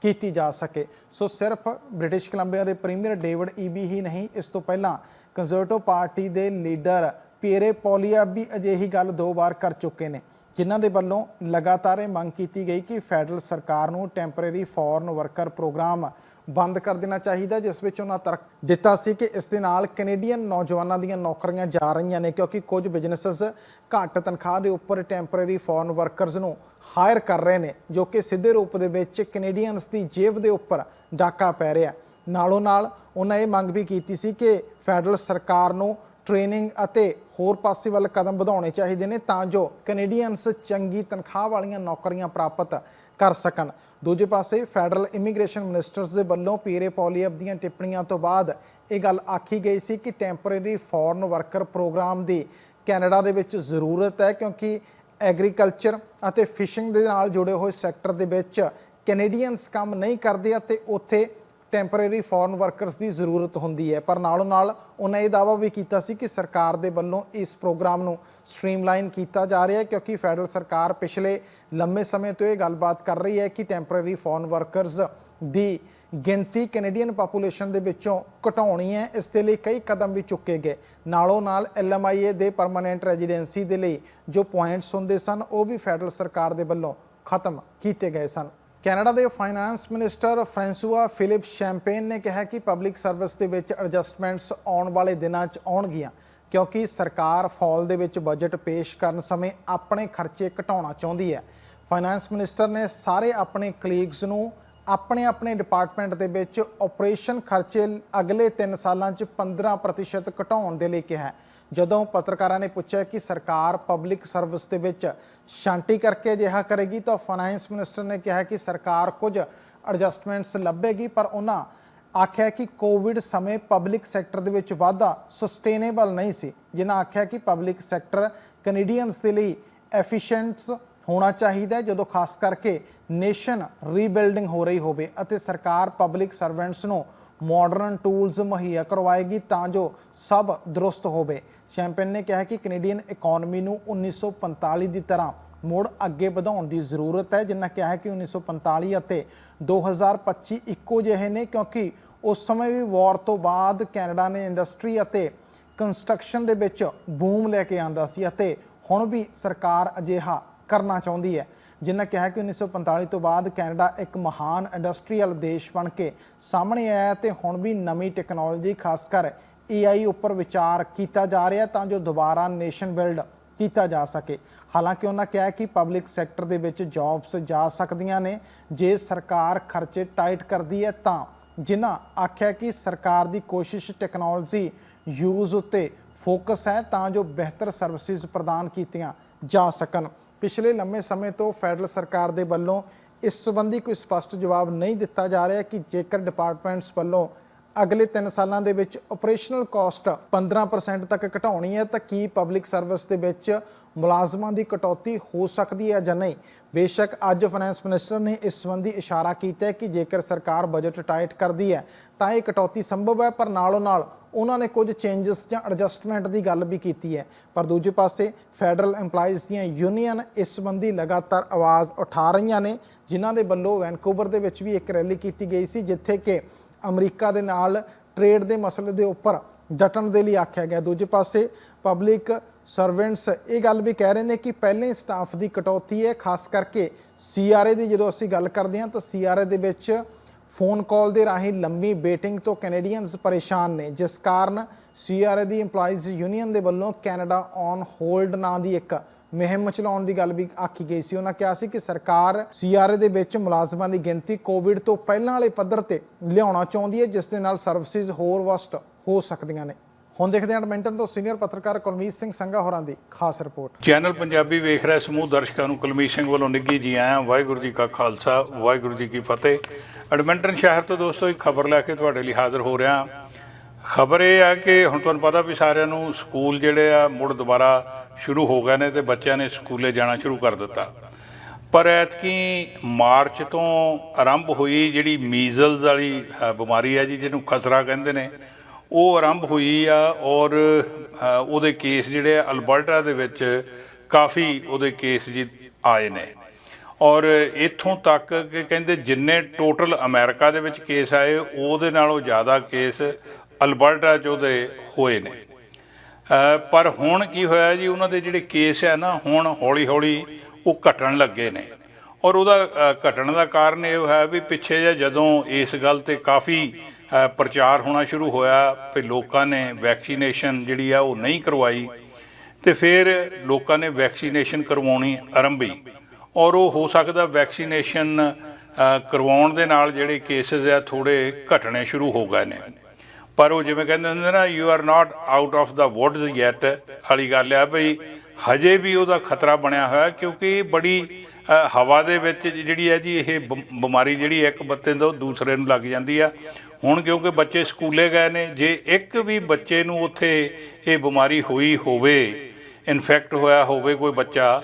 ਕੀਤੀ ਜਾ ਸਕੇ। ਸੋ ਸਿਰਫ ਬ੍ਰਿਟਿਸ਼ ਕੋਲੰਬੀਆ ਦੇ ਪ੍ਰੀਮੀਅਰ ਡੇਵਿਡ ਈਬੀ ਹੀ ਨਹੀਂ, ਇਸ ਤੋਂ ਪਹਿਲਾਂ ਕੰਜ਼ਰਵੇਟਿਵ ਪਾਰਟੀ ਦੇ ਲੀਡਰ ਪੀਰੇ ਪੋਲੀਆ ਵੀ ਅਜਿਹੀ ਗੱਲ ਦੋ ਵਾਰ ਕਰ ਚੁੱਕੇ ਨੇ, ਜਿਨ੍ਹਾਂ ਦੇ ਵੱਲੋਂ ਲਗਾਤਾਰ ਇਹ ਮੰਗ ਕੀਤੀ ਗਈ ਕਿ ਫੈਡਰਲ ਸਰਕਾਰ ਨੂੰ ਟੈਂਪਰੇਰੀ ਫੋਰਨ ਵਰਕਰ ਪ੍ਰੋਗਰਾਮ ਬੰਦ ਕਰ ਦੇਣਾ ਚਾਹੀਦਾ, ਜਿਸ ਵਿੱਚ ਉਹਨਾਂ ਤਰਕ ਦਿੱਤਾ ਸੀ ਕਿ ਇਸ ਦੇ ਨਾਲ ਕੈਨੇਡੀਅਨ ਨੌਜਵਾਨਾਂ ਦੀਆਂ ਨੌਕਰੀਆਂ ਜਾ ਰਹੀਆਂ ਨੇ, ਕਿਉਂਕਿ ਕੁਝ ਬਿਜ਼ਨੈਸਸ ਘੱਟ ਤਨਖਾਹ ਦੇ ਉੱਪਰ ਟੈਂਪਰੇਰੀ ਫੋਰਨ ਵਰਕਰਸ ਨੂੰ ਹਾਇਰ ਕਰ ਰਹੇ ਨੇ, ਜੋ ਕਿ ਸਿੱਧੇ ਰੂਪ ਦੇ ਵਿੱਚ ਕੈਨੇਡੀਅਨਸ ਦੀ ਜੇਬ ਦੇ ਉੱਪਰ ਡਾਕਾ ਪੈ ਰਿਹਾ। ਨਾਲੋਂ ਨਾਲ ਉਹਨਾਂ ਇਹ ਮੰਗ ਵੀ ਕੀਤੀ ਸੀ ਕਿ ਫੈਡਰਲ ਸਰਕਾਰ ਨੂੰ ਟ੍ਰੇਨਿੰਗ ਅਤੇ ਹੋਰ ਪਾਸੇ ਵੱਲ ਕਦਮ ਵਧਾਉਣੇ ਚਾਹੀਦੇ ਨੇ ਤਾਂ ਜੋ ਕੈਨੇਡੀਅਨਸ ਚੰਗੀ ਤਨਖਾਹ ਵਾਲੀਆਂ ਨੌਕਰੀਆਂ ਪ੍ਰਾਪਤ ਕਰ ਸਕਣ। ਦੂਜੇ ਪਾਸੇ ਫੈਡਰਲ ਇਮੀਗ੍ਰੇਸ਼ਨ ਮਿਨਿਸਟਰਸ ਦੇ ਵੱਲੋਂ ਪੀਰੇ ਪੋਲੀਅਬ ਦੀਆਂ ਟਿੱਪਣੀਆਂ ਤੋਂ ਬਾਅਦ ਇਹ ਗੱਲ ਆਖੀ ਗਈ ਸੀ ਕਿ ਟੈਂਪਰੇਰੀ ਫੋਰਨ ਵਰਕਰ ਪ੍ਰੋਗਰਾਮ ਦੀ ਕੈਨੇਡਾ ਦੇ ਵਿੱਚ ਜ਼ਰੂਰਤ ਹੈ ਕਿਉਂਕਿ ਐਗਰੀਕਲਚਰ ਅਤੇ ਫਿਸ਼ਿੰਗ ਦੇ ਨਾਲ ਜੁੜੇ ਹੋਏ ਸੈਕਟਰ ਦੇ ਵਿੱਚ ਕੈਨੇਡੀਅਨਸ ਕੰਮ ਨਹੀਂ ਕਰਦੇ ਅਤੇ ਉੱਥੇ ਟੈਂਪਰੇਰੀ ਫੋਰਨ ਵਰਕਰਸ ਦੀ ਜ਼ਰੂਰਤ ਹੁੰਦੀ ਹੈ। ਪਰ ਨਾਲੋਂ ਨਾਲ ਉਹਨਾਂ ਇਹ ਦਾਅਵਾ ਵੀ ਕੀਤਾ ਸੀ ਕਿ ਸਰਕਾਰ ਦੇ ਵੱਲੋਂ ਇਸ ਪ੍ਰੋਗਰਾਮ ਨੂੰ ਸਟ੍ਰੀਮਲਾਈਨ ਕੀਤਾ ਜਾ ਰਿਹਾ ਹੈ ਕਿਉਂਕਿ ਫੈਡਰਲ ਸਰਕਾਰ ਪਿਛਲੇ ਲੰਮੇ ਸਮੇਂ ਤੋਂ ਇਹ ਗੱਲਬਾਤ ਕਰ ਰਹੀ ਹੈ ਕਿ ਟੈਂਪਰੇਰੀ ਫੋਰਨ ਵਰਕਰਸ ਦੀ ਗਿਣਤੀ ਕੈਨੇਡੀਅਨ ਪਾਪੂਲੇਸ਼ਨ ਦੇ ਵਿੱਚੋਂ ਘਟਾਉਣੀ ਹੈ। ਇਸ ਦੇ ਲਈ ਕਈ ਕਦਮ ਵੀ ਚੁੱਕੇ ਗਏ। ਨਾਲੋਂ ਨਾਲ ਐਲਐਮਆਈਏ ਦੇ ਪਰਮਨੈਂਟ ਰੈਜ਼ੀਡੈਂਸੀ ਦੇ ਲਈ ਜੋ ਪੁਆਇੰਟਸ ਹੁੰਦੇ ਸਨ, ਉਹ ਵੀ ਫੈਡਰਲ ਸਰਕਾਰ ਦੇ ਵੱਲੋਂ ਖਤਮ ਕੀਤੇ ਗਏ ਸਨ। ਕੈਨੇਡਾ ਦੇ finance minister François Philippe Champagne ਨੇ ਕਿਹਾ ਕਿ ਪਬਲਿਕ ਸਰਵਿਸ ਦੇ ਵਿੱਚ ਐਡਜਸਟਮੈਂਟਸ ਆਉਣ ਵਾਲੇ ਦਿਨਾਂ 'ਚ ਆਉਣਗੀਆਂ, ਕਿਉਂਕਿ ਸਰਕਾਰ ਫਾਲ ਦੇ ਵਿੱਚ ਬਜਟ ਪੇਸ਼ ਕਰਨ ਸਮੇਂ ਆਪਣੇ ਖਰਚੇ ਘਟਾਉਣਾ ਚਾਹੁੰਦੀ ਹੈ ਫਾਈਨਾਂਸ ਮਿਨਿਸਟਰ ਨੇ ਸਾਰੇ ਆਪਣੇ ਕਲੀਗਸ ਨੂੰ ਆਪਣੇ ਆਪਣੇ ਡਿਪਾਰਟਮੈਂਟ ਦੇ ਵਿੱਚ ਆਪਰੇਸ਼ਨ ਖਰਚੇ ਅਗਲੇ 3 ਸਾਲਾਂ 'ਚ 15% ਘਟਾਉਣ ਦੇ ਲਈ ਕਿਹਾ ਹੈ। ਜਦੋਂ ਪੱਤਰਕਾਰਾਂ ਨੇ ਪੁੱਛਿਆ ਕਿ ਸਰਕਾਰ ਪਬਲਿਕ ਸਰਵਿਸ ਦੇ ਵਿੱਚ ਸ਼ਾਂਤੀ ਕਰਕੇ ਅਜਿਹਾ ਕਰੇਗੀ ਤਾਂ ਫਾਈਨੈਂਸ ਮਿਨਿਸਟਰ ਨੇ ਕਿਹਾ ਕਿ ਸਰਕਾਰ ਕੁਝ ਐਡਜਸਟਮੈਂਟਸ ਲੱਭੇਗੀ, ਪਰ ਉਹਨਾਂ ਆਖਿਆ ਕਿ ਕੋਵਿਡ ਸਮੇਂ ਪਬਲਿਕ ਸੈਕਟਰ ਦੇ ਵਿੱਚ ਵਾਧਾ ਸਸਟੇਨੇਬਲ ਨਹੀਂ ਸੀ, ਜਿਨ੍ਹਾਂ ਆਖਿਆ ਕਿ ਪਬਲਿਕ ਸੈਕਟਰ ਕੈਨੇਡੀਅਨਸ ਦੇ ਲਈ ਐਫੀਸ਼ੀਐਂਟਸ ਹੋਣਾ ਚਾਹੀਦਾ ਜਦੋਂ ਖਾਸ ਕਰਕੇ ਨੇਸ਼ਨ ਰੀਬਿਲਡਿੰਗ ਹੋ ਰਹੀ ਹੋਵੇ ਅਤੇ ਸਰਕਾਰ ਪਬਲਿਕ ਸਰਵੈਂਟਸ ਨੂੰ ਮਾਡਰਨ ਟੂਲਸ ਮੁਹੱਈਆ ਕਰਵਾਏਗੀ ਤਾਂ ਜੋ ਸਭ ਦਰੁਸਤ ਹੋਵੇ। ਚੈਂਪੀਅਨ ਨੇ ਕਿਹਾ ਕਿ ਕੈਨੇਡੀਅਨ ਇਕਨੋਮੀ ਨੂੰ 1945 ਦੀ ਤਰ੍ਹਾਂ ਮੁੜ ਅੱਗੇ ਵਧਾਉਣ ਦੀ ਜ਼ਰੂਰਤ ਹੈ ਜਿਨ੍ਹਾਂ ਕਿਹਾ ਹੈ ਕਿ 1945 ਅਤੇ 2025 ਇੱਕੋ ਜਿਹੇ ਨੇ, ਕਿਉਂਕਿ ਉਸ ਸਮੇਂ ਵੀ ਵਾਰ ਤੋਂ ਬਾਅਦ ਕੈਨੇਡਾ ਨੇ ਇੰਡਸਟਰੀ ਅਤੇ ਕੰਸਟਰਕਸ਼ਨ ਦੇ ਵਿੱਚ ਬੂਮ ਲੈ ਕੇ ਆਂਦਾ ਸੀ ਅਤੇ ਹੁਣ ਵੀ ਸਰਕਾਰ ਅਜਿਹਾ ਕਰਨਾ ਚਾਹੁੰਦੀ ਹੈ। ਜਿਨ੍ਹਾਂ ਕਿਹਾ ਕਿ 1945 ਤੋਂ ਬਾਅਦ ਕੈਨੇਡਾ ਇੱਕ ਮਹਾਨ ਇੰਡਸਟਰੀਅਲ ਦੇਸ਼ ਬਣ ਕੇ ਸਾਹਮਣੇ ਆਇਆ ਤੇ ਹੁਣ ਵੀ ਨਵੀਂ ਟੈਕਨੋਲੋਜੀ, ਖਾਸ ਕਰ AI ਉੱਪਰ ਵਿਚਾਰ ਕੀਤਾ ਜਾ ਰਿਹਾ ਤਾਂ ਜੋ ਦੁਬਾਰਾ ਨੇਸ਼ਨ ਬਿਲਡ ਕੀਤਾ ਜਾ ਸਕੇ। ਹਾਲਾਂਕਿ ਉਹਨਾਂ ਕਿਹਾ ਕਿ ਪਬਲਿਕ ਸੈਕਟਰ ਦੇ ਵਿੱਚ ਜੌਬਸ ਜਾ ਸਕਦੀਆਂ ਨੇ। ਜੇ ਸਰਕਾਰ ਖਰਚੇ ਟਾਈਟ ਕਰਦੀ ਹੈ ਤਾਂ ਜਿਨ੍ਹਾਂ ਆਖਿਆ ਕਿ ਸਰਕਾਰ ਦੀ ਕੋਸ਼ਿਸ਼ ਟੈਕਨੋਲੋਜੀ ਯੂਜ਼ ਉੱਤੇ ਫੋਕਸ ਹੈ ਤਾਂ ਜੋ ਬਿਹਤਰ ਸਰਵਿਸਿਜ਼ ਪ੍ਰਦਾਨ ਕੀਤੀਆਂ ਜਾ ਸਕਣ। ਪਿਛਲੇ ਲੰਮੇ ਸਮੇਂ ਤੋਂ ਫੈਡਰਲ ਸਰਕਾਰ ਦੇ ਵੱਲੋਂ ਇਸ ਸੰਬੰਧੀ ਕੋਈ ਸਪਸ਼ਟ ਜਵਾਬ ਨਹੀਂ ਦਿੱਤਾ ਜਾ ਰਿਹਾ ਕਿ ਜੇਕਰ ਡਿਪਾਰਟਮੈਂਟਸ ਵੱਲੋਂ ਅਗਲੇ 3 ਸਾਲਾਂ ਦੇ ਵਿੱਚ ਆਪਰੇਸ਼ਨਲ ਕਾਸਟ 15% ਤੱਕ ਘਟਾਉਣੀ ਹੈ, ਤਾਂ ਕੀ ਪਬਲਿਕ ਸਰਵਿਸ ਦੇ ਵਿੱਚ ਮੁਲਾਜ਼ਮਾਂ ਦੀ ਕਟੌਤੀ ਹੋ ਸਕਦੀ ਹੈ ਜਾਂ ਨਹੀਂ? ਬੇਸ਼ੱਕ ਅੱਜ ਫਾਈਨੈਂਸ ਮਿਨਿਸਟਰ ਨੇ ਇਸ ਸੰਬੰਧੀ ਇਸ਼ਾਰਾ ਕੀਤਾ ਹੈ ਕਿ ਜੇਕਰ ਸਰਕਾਰ ਬਜਟ ਟਾਈਟ ਕਰਦੀ ਹੈ, ਤਾਂ ਇਹ ਕਟੌਤੀ ਸੰਭਵ ਹੈ, ਪਰ ਨਾਲੋਂ ਨਾਲ ਉਹਨਾਂ ਨੇ ਕੁਝ ਚੇਂਜਸ ਜਾਂ ਐਡਜਸਟਮੈਂਟ ਦੀ ਗੱਲ ਵੀ ਕੀਤੀ ਹੈ। ਪਰ ਦੂਜੇ ਪਾਸੇ ਫੈਡਰਲ EMPLOYEES ਦੀਆਂ ਯੂਨੀਅਨ ਇਸ ਸੰਬੰਧੀ ਲਗਾਤਾਰ ਆਵਾਜ਼ ਉਠਾ ਰਹੀਆਂ ਨੇ, ਜਿਨ੍ਹਾਂ ਦੇ ਵੱਲੋਂ ਵੈਨਕੂਵਰ ਦੇ ਵਿੱਚ ਵੀ ਇੱਕ ਰੈਲੀ ਕੀਤੀ ਗਈ ਸੀ, ਜਿੱਥੇ ਕਿ ਅਮਰੀਕਾ ਦੇ ਨਾਲ ਟ੍ਰੇਡ ਦੇ ਮਸਲੇ ਦੇ ਉੱਪਰ ਜਟਣ ਦੇ ਲਈ ਆਖਿਆ ਗਿਆ। ਦੂਜੇ ਪਾਸੇ ਪਬਲਿਕ ਸਰਵੈਂਟਸ ਇਹ ਗੱਲ ਵੀ ਕਹਿ ਰਹੇ ਨੇ ਕਿ ਪਹਿਲੇ ਸਟਾਫ ਦੀ ਕਟੌਤੀ ਹੈ, ਖਾਸ ਕਰਕੇ ਸੀਆਰਏ ਦੀ ਜਦੋਂ ਅਸੀਂ ਗੱਲ ਕਰਦੇ ਹਾਂ ਤਾਂ ਸੀਆਰਏ ਦੇ ਵਿੱਚ ਫੋਨ ਕਾਲ ਦੇ ਰਾਹੀਂ ਲੰਮੀ ਵੇਟਿੰਗ ਤੋਂ ਕੈਨੇਡੀਅਨਸ ਪਰੇਸ਼ਾਨ ਨੇ, ਜਿਸ ਕਾਰਨ ਸੀਆਰਏ ਦੀ EMPLOYEES ਯੂਨੀਅਨ ਦੇ ਵੱਲੋਂ ਕੈਨੇਡਾ ਔਨ ਹੋਲਡ ਨਾਂ ਦੀ ਇੱਕ ਮੁਹਿੰਮ ਚਲਾਉਣ ਦੀ ਗੱਲ ਵੀ ਆਖੀ ਗਈ ਸੀ। ਉਹਨਾਂ ਕਿਹਾ ਸੀ ਕਿ ਸਰਕਾਰ ਸੀਆਰਏ ਦੇ ਵਿੱਚ ਮੁਲਾਜ਼ਮਾਂ ਦੀ ਗਿਣਤੀ ਕੋਵਿਡ ਤੋਂ ਪਹਿਲਾਂ ਵਾਲੇ ਪੱਧਰ ਤੇ ਲਿਆਉਣਾ ਚਾਹੁੰਦੀ ਹੈ, ਜਿਸ ਦੇ ਨਾਲ ਸਰਵਿਸਿਜ਼ ਹੋਰ ਵਸਟ ਹੋ ਸਕਦੀਆਂ ਨੇ। ਹੁਣ ਦੇਖਦੇ ਹਾਂ ਐਡਮਿੰਟਨ ਤੋਂ ਸੀਨੀਅਰ ਪੱਤਰਕਾਰ ਕੁਲਮੀਤ ਸਿੰਘ ਸੰਘਾ ਹੋਰਾਂ ਦੀ ਖਾਸ ਰਿਪੋਰਟ। ਚੈਨਲ ਪੰਜਾਬੀ ਵੇਖ ਰਿਹਾ ਸਮੂਹ ਦਰਸ਼ਕਾਂ ਨੂੰ ਕੁਲਮੀਤ ਸਿੰਘ ਵੱਲੋਂ ਨਿੱਘੀ ਜੀ ਆਇਆਂ, ਵਾਹਿਗੁਰੂ ਜੀ ਕਾ ਖਾਲਸਾ, ਵਾਹਿਗੁਰੂ ਜੀ ਕੀ ਫਤਿਹ। ਐਡਮਿੰਟਨ ਸ਼ਹਿਰ ਤੋਂ ਦੋਸਤੋ, ਇੱਕ ਖਬਰ ਲੈ ਕੇ ਤੁਹਾਡੇ ਲਈ ਹਾਜ਼ਰ ਹੋ ਰਿਹਾ। ਖਬਰ ਇਹ ਆ ਕਿ ਹੁਣ ਤੁਹਾਨੂੰ ਪਤਾ ਵੀ ਸਾਰਿਆਂ ਨੂੰ ਸਕੂਲ ਜਿਹੜੇ ਆ, ਮੁੜ ਦੁਬਾਰਾ ਸ਼ੁਰੂ ਹੋ ਗਏ ਨੇ ਤੇ ਬੱਚਿਆਂ ਨੇ ਸਕੂਲੇ ਜਾਣਾ ਸ਼ੁਰੂ ਕਰ ਦਿੱਤਾ। ਪਰ ਐਤਕੀ ਮਾਰਚ ਤੋਂ ਆਰੰਭ ਹੋਈ ਜਿਹੜੀ ਮੀਜ਼ਲਸ ਵਾਲੀ ਬਿਮਾਰੀ ਹੈ ਜੀ, ਜਿਹਨੂੰ ਖਸਰਾ ਕਹਿੰਦੇ ਨੇ ਉਹ ਆਰੰਭ ਹੋਈ ਆ ਔਰ ਉਹਦੇ ਕੇਸ ਜਿਹੜੇ ਆ ਅਲਬਰਟਾ ਦੇ ਵਿੱਚ ਕਾਫੀ ਉਹਦੇ ਕੇਸ ਜੀ ਆਏ ਨੇ। ਔਰ ਇੱਥੋਂ ਤੱਕ ਕਿ ਕਹਿੰਦੇ ਜਿੰਨੇ ਟੋਟਲ ਅਮਰੀਕਾ ਦੇ ਵਿੱਚ ਕੇਸ ਆਏ, ਉਹਦੇ ਨਾਲੋਂ ਜ਼ਿਆਦਾ ਕੇਸ ਅਲਬਰਟਾ 'ਚ ਉਹਦੇ ਹੋਏ ਨੇ। ਪਰ ਹੁਣ ਕੀ ਹੋਇਆ ਜੀ, ਉਹਨਾਂ ਦੇ ਜਿਹੜੇ ਕੇਸ ਹੈ ਨਾ, ਹੁਣ ਹੌਲੀ-ਹੌਲੀ ਉਹ ਘਟਣ ਲੱਗੇ ਨੇ। ਔਰ ਉਹਦਾ ਘਟਣ ਦਾ ਕਾਰਨ ਇਹ ਹੋਇਆ ਵੀ ਪਿੱਛੇ ਜਿਹਾ ਜਦੋਂ ਇਸ ਗੱਲ ਤੇ ਕਾਫੀ ਪ੍ਰਚਾਰ ਹੋਣਾ ਸ਼ੁਰੂ ਹੋਇਆ ਕਿ ਲੋਕਾਂ ਨੇ ਵੈਕਸੀਨੇਸ਼ਨ ਜਿਹੜੀ ਆ ਉਹ ਨਹੀਂ ਕਰਵਾਈ ਤੇ ਫਿਰ ਲੋਕਾਂ ਨੇ ਵੈਕਸੀਨੇਸ਼ਨ ਕਰਵਾਉਣੀ ਆਰੰਭੀ ਔਰ ਉਹ ਹੋ ਸਕਦਾ ਵੈਕਸੀਨੇਸ਼ਨ ਕਰਵਾਉਣ ਦੇ ਨਾਲ ਜਿਹੜੇ ਕੇਸਿਸ ਆ ਥੋੜੇ ਘਟਣੇ ਸ਼ੁਰੂ ਹੋ ਗਏ ਨੇ। ਪਰ ਉਹ ਜਿਵੇਂ ਕਹਿੰਦੇ ਹੁੰਦੇ ਨਾ you are not out of the woods yet ਵਾਲੀ ਗੱਲ ਆ ਭਈ ਹਜੇ ਵੀ ਉਹਦਾ ਖਤਰਾ ਬਣਿਆ ਹੋਇਆ ਕਿਉਂਕਿ ਬੜੀ ਹਵਾ ਦੇ ਵਿੱਚ ਜਿਹੜੀ ਹੈ ਜੀ, ਇਹ ਬ- ਬਿਮਾਰੀ ਜਿਹੜੀ ਇੱਕ ਬੱਤੇ ਤੋਂ ਦੂਸਰੇ ਨੂੰ ਲੱਗ ਜਾਂਦੀ ਆ। ਹੁਣ ਕਿਉਂਕਿ ਬੱਚੇ ਸਕੂਲੇ ਗਏ ਨੇ, ਜੇ ਇੱਕ ਵੀ ਬੱਚੇ ਨੂੰ ਉੱਥੇ ਇਹ ਬਿਮਾਰੀ ਹੋਈ ਹੋਵੇ ਇਨਫੈਕਟ ਹੋਇਆ ਹੋਵੇ ਕੋਈ ਬੱਚਾ,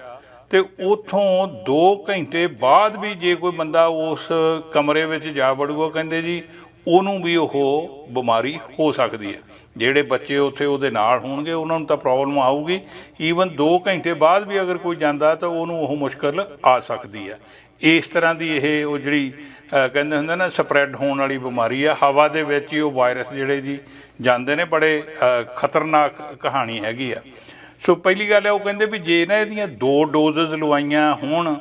ਤੇ ਉਥੋਂ 2 ਘੰਟੇ ਬਾਅਦ ਵੀ ਜੇ ਕੋਈ ਬੰਦਾ ਉਸ ਕਮਰੇ ਵਿੱਚ ਜਾ ਵੜੂਗਾ, ਕਹਿੰਦੇ ਜੀ, ਉਹਨੂੰ ਵੀ ਉਹ ਬਿਮਾਰੀ ਹੋ ਸਕਦੀ ਹੈ। ਜਿਹੜੇ ਬੱਚੇ ਉੱਥੇ ਉਹਦੇ ਨਾਲ ਹੋਣਗੇ, ਉਹਨਾਂ ਨੂੰ ਤਾਂ ਪ੍ਰੋਬਲਮ ਆਊਗੀ। ਈਵਨ 2 ਘੰਟੇ ਬਾਅਦ ਵੀ ਅਗਰ ਕੋਈ ਜਾਂਦਾ, ਤਾਂ ਉਹਨੂੰ ਉਹ ਮੁਸ਼ਕਲ ਆ ਸਕਦੀ ਹੈ। ਇਸ ਤਰ੍ਹਾਂ ਦੀ ਇਹ ਉਹ ਜਿਹੜੀ ਕਹਿੰਦੇ ਹੁੰਦੇ ਨਾ ਸਪਰੈਡ ਹੋਣ ਵਾਲੀ ਬਿਮਾਰੀ ਆ। ਹਵਾ ਦੇ ਵਿੱਚ ਹੀ ਉਹ ਵਾਇਰਸ ਜਿਹੜੇ ਜੀ ਜਾਂਦੇ ਨੇ, ਬੜੇ ਖਤਰਨਾਕ ਕਹਾਣੀ ਹੈਗੀ ਆ। ਸੋ ਪਹਿਲੀ ਗੱਲ ਹੈ ਉਹ ਕਹਿੰਦੇ ਵੀ ਜੇ ਨਾ ਇਹਦੀਆਂ ਦੋ ਡੋਜ਼ਸ ਲਵਾਈਆਂ ਹੋਣ,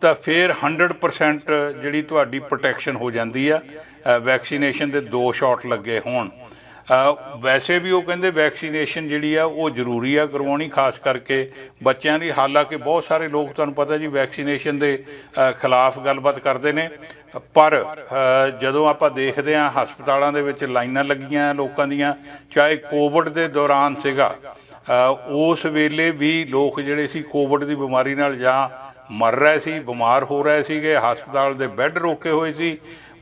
ਤਾਂ ਫਿਰ 100% ਜਿਹੜੀ ਤੁਹਾਡੀ ਪ੍ਰੋਟੈਕਸ਼ਨ ਹੋ ਜਾਂਦੀ ਆ। ਵੈਕਸੀਨੇਸ਼ਨ ਦੇ ਦੋ ਸ਼ਾਟ ਲੱਗੇ ਹੋਣ। ਵੈਸੇ ਵੀ ਉਹ ਕਹਿੰਦੇ ਵੈਕਸੀਨੇਸ਼ਨ ਜਿਹੜੀ ਆ, ਉਹ ਜ਼ਰੂਰੀ ਆ ਕਰਵਾਉਣੀ, ਖਾਸ ਕਰਕੇ ਬੱਚਿਆਂ ਦੀ। ਹਾਲਾਂਕਿ ਬਹੁਤ ਸਾਰੇ ਲੋਕ, ਤੁਹਾਨੂੰ ਪਤਾ ਜੀ, ਵੈਕਸੀਨੇਸ਼ਨ ਦੇ ਖਿਲਾਫ ਗੱਲਬਾਤ ਕਰਦੇ ਨੇ। ਪਰ ਜਦੋਂ ਆਪਾਂ ਦੇਖਦੇ ਹਾਂ, ਹਸਪਤਾਲਾਂ ਦੇ ਵਿੱਚ ਲਾਈਨਾਂ ਲੱਗੀਆਂ ਲੋਕਾਂ ਦੀਆਂ, ਚਾਹੇ ਕੋਵਿਡ ਦੇ ਦੌਰਾਨ ਸੀਗਾ ਉਸ ਵੇਲੇ ਵੀ ਲੋਕ ਜਿਹੜੇ ਸੀ ਕੋਵਿਡ ਦੀ ਬਿਮਾਰੀ ਨਾਲ ਜਾਂ ਮਰ ਰਹੇ ਸੀ, ਬਿਮਾਰ ਹੋ ਰਹੇ ਸੀਗੇ, ਹਸਪਤਾਲ ਦੇ ਬੈੱਡ ਰੋਕੇ ਹੋਏ ਸੀ।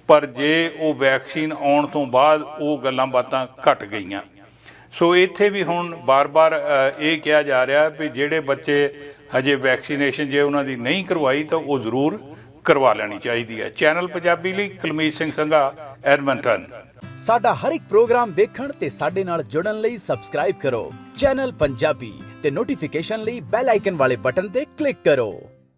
ਪਰ ਜੇ ਉਹ ਵੈਕਸੀਨ ਆਉਣ ਤੋਂ ਬਾਅਦ ਉਹ ਗੱਲਾਂ ਬਾਤਾਂ ਘਟ ਗਈਆਂ। ਸੋ ਇੱਥੇ ਵੀ ਹੁਣ ਬਾਰ-ਬਾਰ ਇਹ ਕਿਹਾ ਜਾ ਰਿਹਾ ਵੀ ਜਿਹੜੇ ਬੱਚੇ ਹਜੇ ਵੈਕਸੀਨੇਸ਼ਨ ਜੇ ਉਹਨਾਂ ਦੀ ਨਹੀਂ ਕਰਵਾਈ ਤਾਂ ਉਹ ਜ਼ਰੂਰ ਕਰਵਾ ਲੈਣੀ ਚਾਹੀਦੀ ਹੈ। ਚੈਨਲ ਪੰਜਾਬੀ ਲਈ ਕੁਲਮੀਤ ਸਿੰਘ ਸੰਘਾ, ਐਡਮੰਟਨ। ਸਾਡਾ ਹਰ ਇੱਕ ਪ੍ਰੋਗਰਾਮ ਵੇਖਣ ਤੇ ਸਾਡੇ ਨਾਲ ਜੁੜਨ ਲਈ ਸਬਸਕ੍ਰਾਈਬ ਕਰੋ। ਚੈਨਲ ਪੰਜਾਬੀ ਤੇ ਨੋਟੀਫਿਕੇਸ਼ਨ ਲਈ ਬੈਲ ਆਈਕਨ ਵਾਲੇ ਬਟਨ ਤੇ ਕਲਿੱਕ ਕਰੋ।